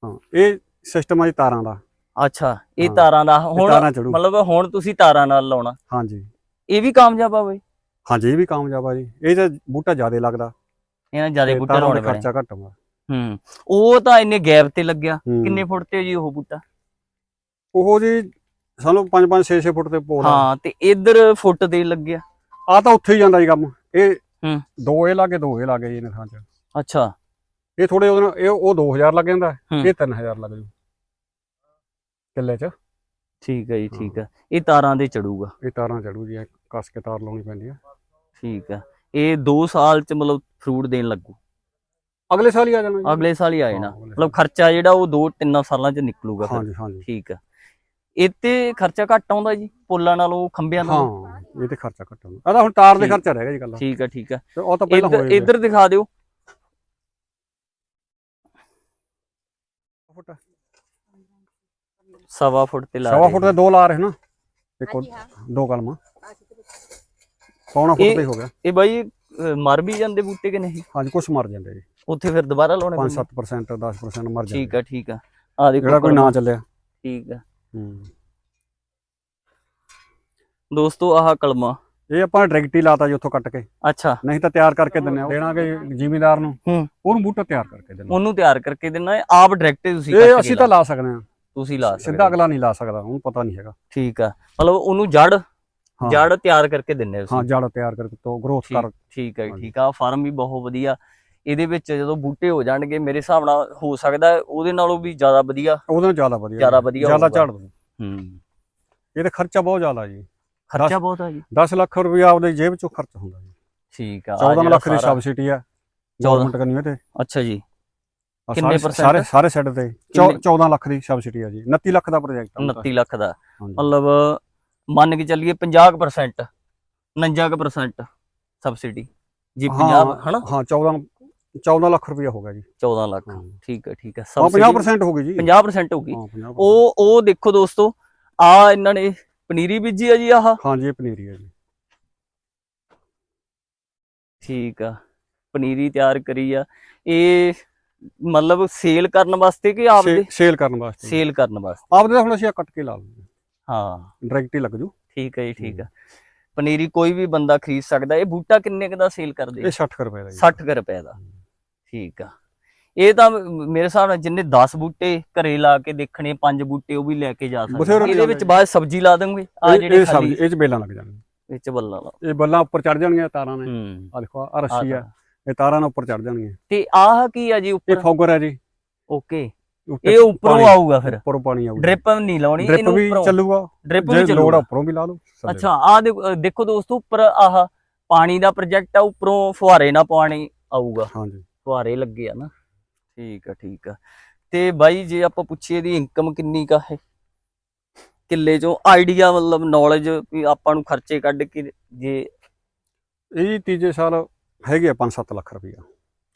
ਹਾਂ ਇਹ ਸਿਸਟਮ ਆ ਜੀ ਤਾਰਾਂ ਦਾ। ਅੱਛਾ ਇਹ। ਤਾਰਾਂ ਦਾ। ਹੁਣ ਮਤਲਬ ਹੁਣ ਤੁਸੀਂ ਤਾਰਾਂ ਨਾਲ ਲਾਉਣਾ। ਹਾਂਜੀ। ਇਹ ਵੀ ਕਾਮਯਾਬ ਆ ਬਈ। ਹਾਂਜੀ ਇਹ ਵੀ ਕਾਮਯਾਬ ਆ ਜੀ। ਇਹ ਤਾਂ ਬੂਟਾ ਜ਼ਿਆਦਾ ਲੱਗਦਾ। ਇਹਨਾਂ ਜ਼ਿਆਦਾ ਬੂਟੇ ਲਾਉਣੇ ਪੈਣੇ ਖਰਚਾ ਘੱਟ ਹੂੰ ਉਹ ਤਾਂ ਇੰਨੇ ਗੈਪ ਤੇ ਲੱਗਿਆ। ਕਿੰਨੇ ਫੁੱਟ ਤੇ ਜੀ ਉਹ ਬੂਟਾ? ਉਹ ਜੀ ਸਾਨੂੰ 5 5 6 6 ਫੁੱਟ ਤੇ ਪੋਲ ਆ। ਹਾਂ ਤੇ ਇਧਰ ਫੁੱਟ ਤੇ ਲੱਗਿਆ ਆ। ਤਾਂ ਉੱਥੇ ਹੀ ਜਾਂਦਾ ਜੀ ਕੰਮ। ਇਹ ਹੂੰ। ਦੋ ਇਹ ਲਾਗੇ ਦੋ ਇਹ ਲਾਗੇ ਜੀ ਇਹਨਾਂ ਥਾਂ ਚ। ਅੱਛਾ। ਇਹ ਥੋੜੇ ਉਹਦੇ ਨਾਲ ਇਹ ਉਹ 2000 ਲੱਗ ਜਾਂਦਾ। ਇਹ 3000 ਲੱਗ ਜੂ। ਕਿੱਲੇ ਚ। ਠੀਕ ਹੈ ਜੀ ਠੀਕ ਹੈ। ਇਹ ਤਾਰਾਂ ਦੇ ਚੜੂਗਾ। ਇਹ ਤਾਰਾਂ ਚੜੂ ਜੀ ਕੱਸ ਕੇ ਤਾਰ ਲਾਉਣੀ ਪੈਂਦੀ ਆ। ਠੀਕ ਹੈ ਇਹ 2 ਸਾਲ ਚ ਮਤਲਬ ਫਰੂਟ ਦੇਣ ਲੱਗੂ। ਅਗਲੇ ਸਾਲ ਹੀ ਆ ਜਾਣਾ ਅਗਲੇ ਸਾਲ ਹੀ ਆਏ ਨਾ ਹਾਂ, ਅਗਲੇ ਮਤਲਬ ਖਰਚਾ ਜਿਹੜਾ ਉਹ 2-3 ਸਾਲਾਂ ਚ ਨਿਕਲੂਗਾ ਹਾਂਜੀ ਹਾਂਜੀ ਠੀਕ ਹੈ ਇੱਥੇ ਖਰਚਾ ਘੱਟ ਆਉਂਦਾ ਜੀ ਪੋਲਾਂ ਨਾਲੋਂ ਖੰਭਿਆਂ ਨਾਲੋਂ। ਹਾਂ ਇਹ ਤੇ ਖਰਚਾ ਘੱਟ ਹੁੰਦਾ ਇਹਦਾ ਹੁਣ ਤਾਰ ਦੇ। ਖਰਚਾ ਰਹਿ ਗਿਆ ਜੀ ਕੱਲਾ ਠੀਕ ਹੈ ਠੀਕ ਹੈ ਤੇ ਉਹ ਤਾਂ ਪਹਿਲਾਂ ਇੱਧਰ ਹੋਏ ਇੱਧਰ ਦਿਖਾ ਦਿਓ। ਫੁੱਟ। ਸਵਾ ਫੁੱਟ ਤੇ ਲਾ ਸਵਾ ਫੁੱਟ ਜੀ। ਦੇ ਲਾ ਰਹੇ ਨਾ। ਹਾਂ। ਦੋ ਕਲਮਾਂ। ਪੌਣਾ ਫੁੱਟ ਇਹ- ਤੇ ਹੀ ਗਿਆ। ਇਹ ਬਾਈ ਮਰ ਵੀ ਜਾਂਦੇ ਬੂਟੇ ਕਿ ਨਹੀਂ? ਹਾਂਜੀ ਕੁਝ ਮਰ ਜਾਂਦੇ ਜੀ। ਉੱਥੇ ਫਿਰ ਦੁਬਾਰਾ ਲਾਉਣੇ ਪੈਂਦੇ? 5-7% 10% ਮਰ ਜਾਂਦੇ ਠੀਕ ਆ ਠੀਕ ਆ। ਆ ਦੇਖੋ ਜਿਹੜਾ ਕੋਈ ਨਾ ਚੱਲਿਆ। ਠੀਕ ਆ। ਹੂੰ ਦੋਸਤੋ ਆਹ ਕਲਮਾ। ਇਹ ਆਪਾਂ ਡਾਇਰੈਕਟ ਹੀ ਲਾਤਾ ਜੀ ਉੱਥੋਂ ਕੱਟ ਕੇ। ਅੱਛਾ। ਨਹੀਂ ਤਾਂ ਤਿਆਰ ਕਰਕੇ ਦਿੰਨੇ ਆ। ਦੇਣਾਗੇ ਜ਼ਿਮੀਦਾਰ ਨੂੰ। ਹੂੰ। ਉਹਨੂੰ ਬੂਟਾ ਤਿਆਰ ਕਰਕੇ ਦੇਣਾ ਉਹਨੂੰ ਤਿਆਰ ਕਰਕੇ ਦੇਣਾ ਹੈ ਆਪ ਡਾਇਰੈਕਟ ਤੁਸੀਂ ਇਹ ਅਸੀਂ ਤਾਂ ਲਾ ਸਕਦੇ ਆ ਤੁਸੀਂ ਲਾ ਸਕਦੇ ਸਿੱਧਾ ਹੋ। ਅਗਲਾ ਨਹੀਂ ਲਾ ਸਕਦਾ। ਉਹਨੂੰ ਪਤਾ ਨਹੀਂ ਹੈਗਾ। ਠੀਕ ਆ। ਮਤਲਬ ਉਹਨੂੰ ਜੜ ਹਾਂ। ਜੜ ਤਿਆਰ ਕਰਕੇ ਦਿੰਨੇ ਹਾਂ ਤੁਸੀਂ। ਜੜ ਤਿਆਰ ਕਰਕੇ ਤੋਂ ਗਰੋਥ ਕਰ ਠੀਕ ਹੈ। ਠੀਕ ਆ। ਫਾਰਮ ਵੀ ਬਹੁਤ ਵਧੀਆ। ਇਹਦੇ ਵਿੱਚ ਜਦੋਂ ਬੂਟੇ ਹੋ ਜਾਣਗੇ ਮੇਰੇ ਹਿਸਾਬ ਨਾਲ ਹੋ ਸਕਦਾ ਉਹਦੇ ਨਾਲੋਂ ਵੀ ਜ਼ਿਆਦਾ ਵਧੀਆ। ਉਹਦੇ ਨਾਲ ਜ਼ਿਆਦਾ ਵਧੀਆ ਜ਼ਿਆਦਾ ਵਧੀਆ ਜ਼ਿਆਦਾ ਹੋਊਗਾ। ਝਾੜ ਦੂ ਹੂੰ। ਇਹ ਤੇ ਖਰਚਾ ਬਹੁਤ ਜ਼ਿਆਦਾ ਜੀ। ਖਰਚਾ ਬਹੁਤ ਆ ਜੀ। 10 ਲੱਖ ਰੁਪਇਆ ਆਪਦੇ ਜੇਬ ਚੋਂ ਖਰਚ ਹੁੰਦਾ ਜੀ। ਠੀਕ ਆ ਆਹ 14 ਜਿਹੜਾ ਲੱਖ ਦੀ ਸਬਸਿਡੀ ਆ ਗਵਰਨਮੈਂਟ ਕਰਨੀ ਹੈ ਤੇ ਅੱਛਾ ਜੀ। ਕਿੰਨੇ percent? ਸਾਰੇ ਸਾਰੇ ਸੈੱਟ ਤੇ ਚੌ- ਕਿੰਨੇ? 14 ਲੱਖ ਦੀ ਸਬਸਿਡੀ ਆ ਜੀ। 29 ਲੱਖ ਦਾ ਪ੍ਰੋਜੈਕਟ ਆ 29 ਲੱਖ ਦਾ। ਮਤਲਬ ਮੰਨ ਕੇ ਚੱਲੀਏ 50% 49% ਸਬਸਿਡੀ ਜੀ 50 ਹਨਾ? ਹਾਂ 14 14 ਲੱਖ ਰੁਪਇਆ ਹੋ ਗਿਆ ਜੀ। 14 ਲੱਖ ਹਾਂ। ਠੀਕ ਹੈ ਠੀਕ ਹੈ। ਹਾਂ, 50% ਹੋ ਗਈ ਜੀ। 50% ਹੋ ਗਈ। ਹਾਂ 50% ਉਹ ਉਹ ਦੇਖੋ ਦੋਸਤੋ ਆ ਇਹਨਾਂ ਨੇ ਪਨੀਰੀ ਬੀਜੀ ਆ ਜੀ ਆਹ। ਹਾਂਜੀ ਪਨੀਰੀ ਹੈ ਜੀ। ਠੀਕ ਆ ਪਨੀਰੀ ਤਿਆਰ ਕਰੀ ਆ। ਇਹ ਮਤਲਬ ਸੇਲ ਕਰਨ ਵਾਸਤੇ ਕਿ ਆਪਦੇ? ਸੇਲ ਕਰਨ ਵਾਸਤੇ। ਸੇਲ ਕਰਨ ਵਾਸਤੇ। ਆਪਦੇ ਤਾਂ ਹੁਣ ਅਸੀਂ ਕੱਟ ਕੇ ਲਾ ਲਵਾਂਗੇ ਹਾਂ। ਡਾਇਰੈਕਟ ਹੀ ਲੱਗ ਜੂ। ਠੀਕ ਹੈ ਜੀ ਠੀਕ ਆ ਪਨੀਰੀ ਕੋਈ ਵੀ ਬੰਦਾ ਖਰੀਦ ਸਕਦਾ ਇਹ ਬੂਟਾ ਕਿੰਨੇ ਕ ਦਾ ਸੇਲ ਕਰਦੇ ਇਹ 60 ਕੁ ਰੁਪਏ ਦਾ ਜੀ। 60 ਕੁ ਰੁਪਏ ਦਾ। ਠੀਕ ਆ। ਇਹ ਤਾਂ ਮੇਰੇ ਹਿਸਾਬ ਨਾਲ ਜਿੰਨੇ 10 ਬੂਟੇ ਘਰੇ ਲਾ ਕੇ ਦੇਖਣੇ ਪੰਜ ਬੂਟੇ ਉਹ ਵੀ ਲੈ ਕੇ ਜਾ ਸਕਦੇ ਇਹਦੇ ਵਿੱਚ। ਬਾਅਦ ਸਬਜ਼ੀ ਲਾ ਦੋਗੇ ਆ ਇਹ- ਜਿਹੜੇ ਇਹ ਖਾਲੀ ਇਹ ਚ ਬੇਲਾਂ ਲੱਗ ਜਾਣਗੀਆਂ। ਵਿੱਚ ਬੱਲਾ ਲਾ। ਇਹ ਬੱਲਾਂ ਉੱਪਰ ਚੜ ਜਾਣਗੀਆਂ ਤਾਰਾਂ ਨੇ। ਆ ਦੇਖੋ ਆ ਰੱਸੀ ਆ। ਇਹ ਤਾਰਾਂ ਨਾਲ ਉੱਪਰ ਚੜ ਜਾਣਗੀਆਂ। ਤੇ ਆਹ ਕੀ ਆ ਜੀ ਇਹ ਉੱਪਰ? ਫੌਗਰ ਹੈ ਜੀ। ਓਕੇ। ਇਹ ਉੱਪਰੋਂ ਆਊਗਾ ਫਿਰ? ਉੱਪਰੋਂ ਪਾਣੀ ਆਊਗਾ। ਡ੍ਰਿਪ ਨਹੀਂ ਲਾਉਣੀ ਡ੍ਰਿਪ ਇਹਨੂੰ ਵੀ ਉੱਪਰੋਂ। ਚੱਲੂਗਾ। ਡ੍ਰਿਪ ਵੀ ਲੋੜ ਆ ਚੱਲੂਗਾ। ਉੱਪਰੋਂ ਵੀ ਲਾ ਲਓ। ਅੱਛਾ ਆ ਦੇਖੋ ਦੋਸਤੋ ਉੱਪਰ ਆਹ ਪਾਣੀ ਦਾ ਪ੍ਰੋਜੈਕਟ ਆ ਉੱਪਰੋਂ ਫੁਹਾਰੇ ਨਾਲ ਪਾਣੀ ਆਊਗਾ। ਹਾਂਜੀ। ਫੁਹਾਰੇ ਲੱਗੇ ਆ ਨਾ। ਠੀਕ ਆ ਠੀਕ ਆ। ਤੇ ਬਾਈ ਜੇ ਆਪਾਂ ਪੁੱਛੀਏ ਇਹਦੀ ਇਨਕਮ ਕਿੰਨੀ ਕਾ ਹੈ ਕਿੱਲੇ ਚੋਂ ਆਈਡੀਆ ਮਤਲਬ ਨੌਲੇਜ ਵੀ ਆਪਾਂ ਨੂੰ ਖਰਚੇ ਕੱਢ ਕੇ ਜੇ ਇਹ ਤੀਜੇ ਸਾਲ ਹੈਗੇ ਆ 5-7 ਲੱਖ ਰੁਪਇਆ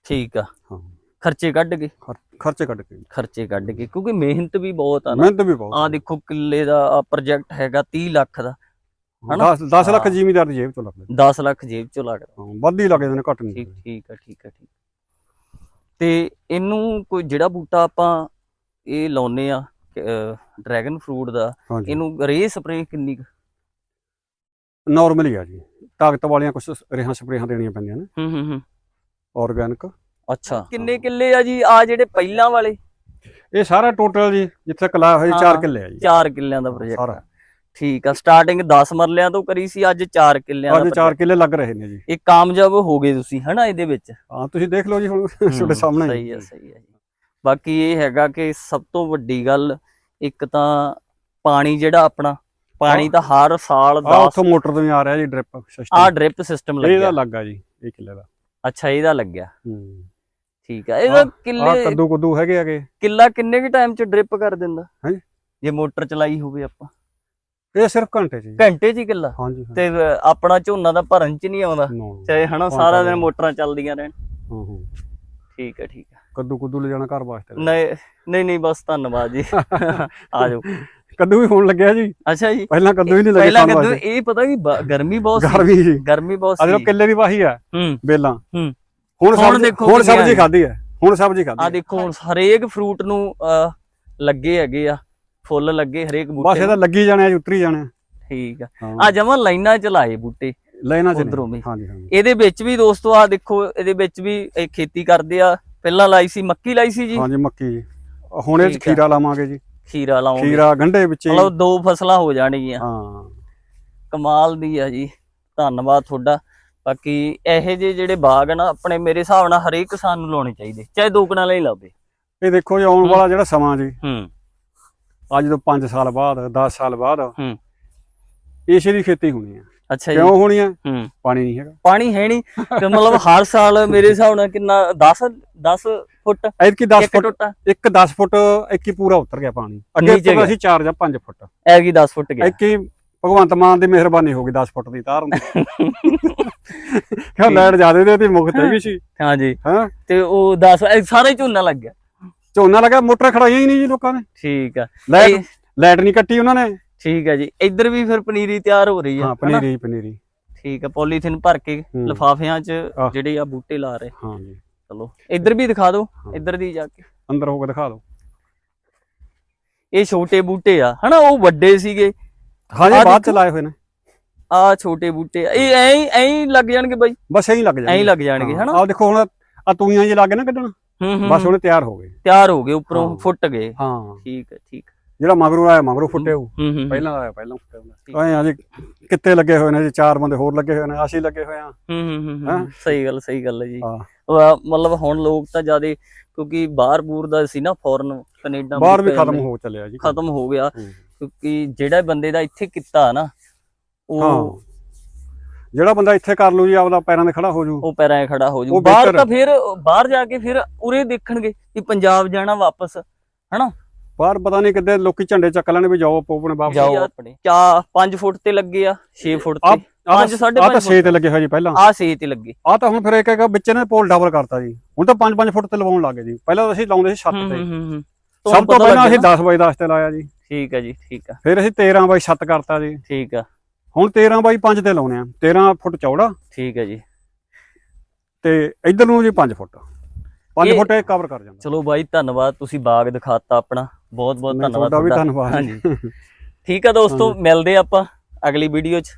ਠੀਕ ਆ। ਹਾਂ। ਖਰਚੇ ਕੱਢ ਕੇ? ਖਰ- ਖਰਚੇ ਕੱਢ ਕੇ। ਖਰਚੇ ਕੱਢ ਕੇ ਕਿਉਂਕਿ ਮਿਹਨਤ ਵੀ ਬਹੁਤ ਆ ਨਾ। ਮਿਹਨਤ ਵੀ ਬਹੁਤ ਆ। ਦੇਖੋ ਕਿੱਲੇ ਦਾ ਪ੍ਰੋਜੈਕਟ ਹੈਗਾ 30 ਲੱਖ ਦਾ। ਹਨਾ? 10 10 ਲੱਖ। ਜ਼ਿਮੀਦਾਰ ਦੀ ਜੇਬ ਤੋਂ ਲੱਗਦਾ। 10 ਲੱਖ ਜੇਬ ਚੋਂ ਲੱਗਦਾ। ਹਾਂ ਵੱਧ ਹੀ ਲੱਗ ਜਾਂਦੇ ਨੇ ਘੱਟ ਨਹੀਂ ਠੀਕ ਠੀਕ ਆ ਠੀਕ ਆ ਠੀਕ ਤੇ ਇਹਨੂੰ ਕੋਈ ਜਿਹੜਾ ਬੂਟਾ ਆਪਾਂ ਇਹ ਲਾਉਨੇ ਆ ਡਰੈਗਨ ਫਰੂਟ ਦਾ ਇਹਨੂੰ ਰੇ ਸਪਰੇ ਕਿੰਨੀ? ਨਾਰਮਲ ਹੀ ਆ ਜੀ। ਤਾਕਤ ਵਾਲੀਆਂ ਕੁਝ ਰੇਹਾਂ ਸਪਰੇਹਾਂ ਦੇਣੀਆਂ ਪੈਂਦੀਆਂ ਨੇ। ਹੂੰ ਹੂੰ ਹੂੰ। ਆਰਗੈਨਿਕ ਅੱਛਾ। ਕਿੰਨੇ ਕਿੱਲੇ ਆ ਜੀ? ਆ ਜਿਹੜੇ ਪਹਿਲਾਂ ਵਾਲੇ? ਇਹ ਸਾਰਾ ਟੋਟਲ ਜੀ ਜਿੱਥੇ ਕਲਾ ਹੋਈ 4 ਹਾਂ। ਕਿੱਲੇ ਆ ਜੀ। 4 ਕਿੱਲਿਆਂ ਦਾ ਪ੍ਰੋਜੈਕਟ ਸਾਰਾ। ਆ ਠੀਕ ਆ ਸਟਾਰਟਿੰਗ 10 ਮਰਲਿਆਂ ਤੋਂ ਕਰੀ ਸੀ ਅੱਜ 4 ਕਿੱਲਿਆਂ ਅੱਜ ਦਾ 4 project। ਕਿੱਲੇ ਲੱਗ ਰਹੇ ਨੇ ਜੀ। ਇਹ ਕਾਮਯਾਬ ਹੋ ਗਏ ਤੁਸੀਂ ਹਨਾ ਇਹਦੇ ਵਿੱਚ? ਹਾਂ ਤੁਸੀਂ ਦੇਖ ਲਓ ਜੀ ਹੁਣ ਤੁਹਾਡੇ ਹੂੰ, ਸਾਹਮਣੇ ਸਹੀ ਹੈ। ਸਹੀ ਹੈ ਜੀ। ਬਾਕੀ ਇਹ ਹੈਗਾ ਕਿ ਸਭ ਤੋਂ ਵੱਡੀ ਗੱਲ ਇੱਕ ਤਾਂ ਪਾਣੀ ਜਿਹੜਾ ਆਪਣਾ ਪਾਣੀ ਤਾਂ ਹਰ ਸਾਲ ਆ 10 ਉੱਥੋਂ ਮੋਟਰ ਤੋਂ ਆ ਰਿਹਾ ਜੀ ਡ੍ਰਿਪ ਆ ਸਿਸਟਮ ਡ੍ਰਿਪ ਸਿਸਟਮ ਇਹਦਾ ਲੱਗਿਆ ਲੱਗਾ ਜੀ ਇਹ ਕਿੱਲੇ ਦਾ। ਅੱਛਾ ਇਹਦਾ ਲੱਗਿਆ। ਹੂੰ। ਠੀਕ ਆ ਇਹਦਾ ਆ ਕਿੱਲੇ ਕੱਦੂ ਕੁੱਦੂ ਹੈਗੇ ਹੈਗੇ। ਕਿੱਲਾ ਕਿੰਨੇ ਕੁ ਟਾਈਮ ਚ ਡ੍ਰਿਪ ਕਰ ਦਿੰਦਾ? ਹਾਂਜੀ। ਜੇ ਮੋਟਰ ਚਲਾਈ ਹੋਵੇ ਆਪਾਂ। ਇਹ ਸਿਰਫ ਘੰਟੇ ਚ ਜੀ। ਘੰਟੇ ਚ ਹੀ ਕਿੱਲਾ? ਹਾਂਜੀ ਹਾਂ ਤੇ ਅ, ਆਪਣਾ ਝੋਨਾ ਦਾ ਭਰਨ ਚ ਨਹੀਂ ਆਉਂਦਾ? ਨੋ। ਚਾਹੇ ਹਨਾ ਸਾਰਾ ਦਿਨ। ਮੋਟਰਾਂ ਚੱਲਦੀਆਂ ਰਹਿਣ। ਹਾਂ ਹਾਂ। ਠੀਕ ਹੈ ਠੀਕ ਹੈ। ਕੱਦੂ ਕੁੱਦੂ ਲੈ ਜਾਣਾ ਘਰ ਵਾਸਤੇ। ਨਹੀਂ ਨਹੀਂ ਨਹੀਂ ਬਸ ਧੰਨਵਾਦ ਜੀ। *laughs* ਆ ਜਾਓ। ਕੱਦੂ ਵੀ ਹੋਣ ਲੱਗਿਆ ਜੀ। ਅੱਛਾ ਜੀ। ਪਹਿਲਾਂ ਕੱਦੂ ਹੀ ਨਹੀਂ ਲੱਗੇ ਪਹਿਲਾਂ ਖਾਣ ਕਹਿੰਦੇ ਵਾਸਤੇ। ਇਹ ਪਤਾ ਕਿ ਬ- ਗਰਮੀ ਬਹੁਤ ਸੀ। ਗਰਮੀ ਜੀ। ਗਰਮੀ ਬਹੁਤ ਜਦੋਂ ਸੀ। ਕਿੱਲੇ ਦੀ ਵਾਹੀ ਆ। ਹੂੰ। ਬੇਲਾਂ ਹੂੰ। ਹੁਣ ਹੁਣ ਸਬਜ਼ੀ ਦੇਖੋ ਹੁਣ ਕਿੰਨੀਆਂ ਸਬਜ਼ੀ। ਖਾਦੀ ਹੈ। ਹੁਣ ਸਬਜ਼ੀ ਖਾਦੀ ਆ ਦੇਖੋ ਹੁਣ ਹਰੇਕ ਫਰੂਟ ਨੂੰ ਲੱਗੇ ਹੈਗੇ ਆ। ਫੁੱਲ ਲੱਗੇ ਹਰੇਕ ਬਸ ਬੂਟੇ ਇਹਦਾ ਨੂੰ। ਲੱਗੀ ਜਾਣੇ ਆ ਜੀ ਉਤਰੀ ਜਾਣੇ। ਠੀਕ ਆ। ਆ ਜਮਾਂ ਲਾਈਨਾਂ ਚ ਲਾਏ ਬੂਟੇ ਲੈਣਾ ਚ ਉੱਧਰੋਂ ਵੀ। ਹਾਂਜੀ ਹਾਂਜੀ। ਇਹਦੇ ਵਿੱਚ ਵੀ ਦੋਸਤੋ ਆ ਦੇਖੋ ਇਹਦੇ ਵਿੱਚ ਵੀ ਇਹ ਖੇਤੀ ਕਰਦੇ ਆ। ਪਹਿਲਾਂ ਲਾਈ ਸੀ ਮੱਕੀ ਲਾਈ ਸੀ ਜੀ? ਹਾਂਜੀ ਮੱਕੀ ਜੀ। ਹੁਣ ਇਹ। ਖੀਰਾ ਲਾਵਾਂਗੇ ਜੀ। ਖੀਰਾ ਲਾਉਂਗੇ ਖੀਰਾ ਗੰਢੇ ਵਿੱਚ। ਮਤਲਬ ਦੋ ਫਸਲਾਂ ਹੋ ਜਾਣਗੀਆਂ। ਹਾਂ। ਕਮਾਲ ਦੀ ਆ ਜੀ। ਧੰਨਵਾਦ ਤੁਹਾਡਾ। ਬਾਕੀ ਇਹੋ ਜਿਹੇ ਜਿਹੜੇ ਬਾਗ ਨਾ ਆਪਣੇ ਮੇਰੇ ਹਿਸਾਬ ਨਾਲ ਹਰੇਕ ਕਿਸਾਨ ਨੂੰ ਲਾਉਣੇ ਚਾਹੀਦੇ। ਚਾਹੇ ਦੋ ਕਨਾਲਾਂ ਹੀ ਲਾਵੇ ਇਹ ਦੇਖੋ ਜੀ ਆਉਣ। ਵਾਲਾ ਜਿਹੜਾ ਸਮਾਂ ਜੀ। ਹੂੰ। ਅੱਜ ਤੋਂ 5 ਸਾਲ ਬਾਅਦ 10 ਸਾਲ ਬਾਅਦ ਹੂੰ। ਇਸੇ ਦੀ ਖੇਤੀ ਹੋਣੀ ਆ। ਅੱਛਾ ਜੀ। ਕਿਉਂ ਹੋਣੀ ਆ? ਹੂੰ। ਪਾਣੀ ਨਹੀਂ ਹੈਗਾ। ਪਾਣੀ ਹੈ ਨਹੀਂ। ਤੇ ਮਤਲਬ ਹਰ ਸਾਲ ਮੇਰੇ ਹਿਸਾਬ ਨਾਲ ਕਿੰਨਾ 10 10 ਫੁੱਟ? ਐਤਕੀ 10 ਇੱਕ ਫੁੱਟ ਇੱਕ 10 ਫੁੱਟ ਇੱਕ ਹੀ ਪੂਰਾ ਉਤਰ ਗਿਆ ਪਾਣੀ। ਅੱਗੇ ਤੋਂ। ਅਸੀਂ 4 ਜਾਂ 5 ਫੁੱਟ। ਐਗੀ 10 ਫੁੱਟ ਗਿਆ। ਇੱਕ ਹੀ ਭਗਵੰਤ ਮਾਨ ਦੀ ਮਿਹਰਬਾਨੀ ਹੋ ਗਈ 10 ਫੁੱਟ ਦੀ ਤਾਰ ਹੁੰਦੀ। *laughs* ਕਿਉਂ ਲਾਈਟ ਜ਼ਿਆਦੇ ਦੇ ਤੇ ਮੁਕਤ ਹੈਗੀ ਸੀ। ਹਾਂ ਜੀ। ਹਾਂ। ਤੇ ਉਹ 10 ਇਹ ਸਾਰਾ ਝੋਨਾ ਲੱਗ ਗਿਆ। ਝੋਨਾ ਲੱਗਾ ਮੋਟਰ ਖੜਾਈਆਂ ਹੀ ਨਹੀਂ ਜੀ ਲੋਕਾਂ ਨੇ। ਠੀਕ ਆ। ਲਾਈਟ ਲਾਈਟ ਨਹੀਂ ਕੱਟੀ ਉਹਨਾਂ ਨੇ। ਠੀਕ ਆ ਜੀ। ਇੱਧਰ ਵੀ ਫਿਰ ਪਨੀਰੀ ਤਿਆਰ ਹੋ ਰਹੀ ਆ ਹਾਂ? ਪਨੀਰੀ ਪਨੀਰੀ। ਠੀਕ ਆ ਪੋਲੀਥੀਨ ਭਰ ਕੇ ਹੂੰ। ਲਫਾਫਿਆਂ 'ਚ। ਜਿਹੜੇ ਆ ਬੂਟੇ ਲਾ ਰਹੇ। ਹਾਂ ਜੀ। ਚਲੋ ਇੱਧਰ ਵੀ ਦਿਖਾ ਦਿਓ ਹਾਂ। ਇੱਧਰ ਦੀ ਜਾ ਕੇ। ਅੰਦਰ ਹੋ ਕੇ ਦਿਖਾ ਦਿਓ। ਇਹ ਛੋਟੇ ਬੂਟੇ ਆ ਹਨਾ? ਉਹ ਵੱਡੇ ਸੀਗੇ। ਹਾਂਜੀ ਆਹ ਬਾਅਦ ਚ। ਲਾਏ ਹੋਏ ਨੇ। ਆ ਛੋਟੇ ਬੂਟੇ ਆ। ਇਹ ਐਂ ਹੀ- ਐਂ ਹੀ ਲੱਗ ਜਾਣਗੇ ਬਾਈ। ਬਸ ਐਂ ਹੀ ਲੱਗ ਜਾਣਗੇ ਐਂ ਹੀ ਲੱਗ ਜਾਣਗੇ ਹਨਾ? ਆਹ ਦੇਖੋ ਹੁਣ ਆ ਤੂਈਆਂ ਜੀ ਲੱਗੇ ਨਾ ਕੱਢਣ। ਹੂੰ ਹੂੰ ਬਸ ਹੂੰ। ਉਹਨੇ ਤਿਆਰ ਹੋ ਗਏ। ਤਿਆਰ ਹੋ ਗਏ ਉੱਪਰੋਂ ਹਾਂ। ਫੁੱਟ ਗਏ। ਹਾਂ। ਠੀਕ ਹੈ ਠੀਕ ਜਿਹੜਾ ਮਗਰੋਂ ਆਇਆ ਮਗਰੋਂ ਫੁੱਟੇ ਹੂੰ ਹੂੰ ਪਹਿਲਾਂ ਆਇਆ ਪਹਿਲਾਂ ਫੁੱਟੇ ਠੀਕ। ਉਹਨੇ ਐਂ ਜੀ ਕਿੱਤੇ ਲੱਗੇ ਹੋਏ ਨੇ ਜੀ ਚਾਰ ਬੰਦੇ ਹੋਰ ਲੱਗੇ ਹੋਏ ਨੇ ਅਸੀਂ ਲੱਗੇ ਹੋਏ ਆ। ਹੂੰ ਹੂੰ ਹੂੰ, ਹੈਂ? ਹੂੰ? ਸਹੀ ਗੱਲ ਸਹੀ ਗੱਲ ਹੈ ਜੀ। ਹਾਂ। ਉਹ ਆ, ਮਤਲਬ ਹੁਣ ਲੋਕ ਤਾਂ ਜਿਆਦੇ ਕਿਉਂਕਿ ਬਾਹਰ ਬੂਰ ਦਾ ਸੀ ਨਾ ਫੋਰਨ ਕੈਨੇਡਾ ਬਾਹਰ ਵੀ ਅਮਰੀਕਾ ਖਤਮ ਹੋ ਚੱਲਿਆ ਜੀ। ਖਤਮ ਹੋ ਗਿਆ। ਹੂੰ। ਕਿਉਂਕਿ ਜਿਹੜਾ ਬੰਦੇ ਦਾ ਇੱਥੇ ਕੀਤਾ ਨਾ ਹਾਂ। ਉਹ ਜਿਹੜਾ ਬੰਦਾ ਇੱਥੇ ਕਰ ਲੂ ਜੀ ਆਪਦਾ ਪੈਰਾਂ ਤੇ ਖੜਾ ਹੋ ਜੂ ਉਹ ਪੈਰਾਂ 'ਤੇ ਖੜਾ ਹੋ ਜੂ ਬਾਹਰ ਤਾਂ ਫਿਰ ਬਾਹਰ ਜਾ ਕੇ ਫਿਰ ਉਰੇ ਦੇਖਣਗੇ ਕਿ ਪੰਜਾਬ ਜਾਣਾ ਵਾਪਸ ਬਾਹਰ ਪਤਾ ਨਹੀਂ ਕਿੱਦੇ ਲੋਕੀ ਝੰਡੇ ਚੱਕ ਲੈਣੇ ਵੀ ਜਾਓ ਆਪੋ ਆਪਣੇ ਵਾਪਸ। ਜਾਓ ਆਪਣੇ। ਕਿਆ 5 ਫੁੱਟ ਤੇ ਲੱਗੇ ਆ 6 ਫੁੱਟ ਤੇ। ਆਹ ਪੰਜ, ਸਾਢੇ ਆਹ ਪੰਜ ਤਾਂ ਛੇ ਤੇ ਲੱਗੇ ਹੋਏ ਜੀ ਪਹਿਲਾਂ। ਆ ਸੇ ਤੇ ਲੱਗੇ। ਆਹ ਤਾਂ ਹੁਣ ਫਿਰ ਇੱਕ ਇੱਕ ਵਿੱਚ ਨੇ ਪੋਲ ਡਬਲ ਕਰਤਾ ਜੀ। ਹੁਣ ਤਾਂ 5-5 ਫੁੱਟ ਤੇ ਲਵਾਉਣ ਲੱਗੇ ਜੀ। ਪਹਿਲਾਂ ਅਸੀਂ ਲਾਉਂਦੇ ਸੀ ਛੱਤ ਹੂੰ ਤੇ। ਸਭ ਤੋਂ ਪਹਿਲਾਂ ਅਸੀਂ 10 ਬਾਈ 10 ਤੇ ਲਾਇਆ ਜੀ। ਠੀਕ ਹੈ ਜੀ ਠੀਕ ਆ। ਫਿਰ ਅਸੀਂ 13 ਬਾਈ 7 ਕਰਤਾ ਜੀ। ਠੀਕ ਆ। ਹੁਣ 13 ਬਾਈ 5 ਤੇ ਲਾਉਨੇ ਆ। 13 ਫੁੱਟ ਚੌੜਾ ਠੀਕ ਹੈ ਜੀ। ਤੇ ਇਧਰ ਨੂੰ ਜੀ 5 ਫੁੱਟ। 5 ਇਹ- ਫੁੱਟ ਇਹ ਕਵਰ ਕਰ ਜਾਂਦਾ। ਚਲੋ ਬਾਈ ਧੰਨਵਾਦ। ਤੁਸੀਂ ਬਾਗ ਦਿਖਾਤਾ ਆਪਣਾ। ਬਹੁਤ ਬਹੁਤ ਧੰਨਵਾਦ ਤੁਹਾਡਾ ਵੀ। ਧੰਨਵਾਦ। ਹਾਂਜੀ। ਠੀਕ ਆ ਦੋਸਤੋ ਮਿਲਦੇ ਆਪਾਂ ਅਗਲੀ ਵੀਡੀਓ 'ਚ।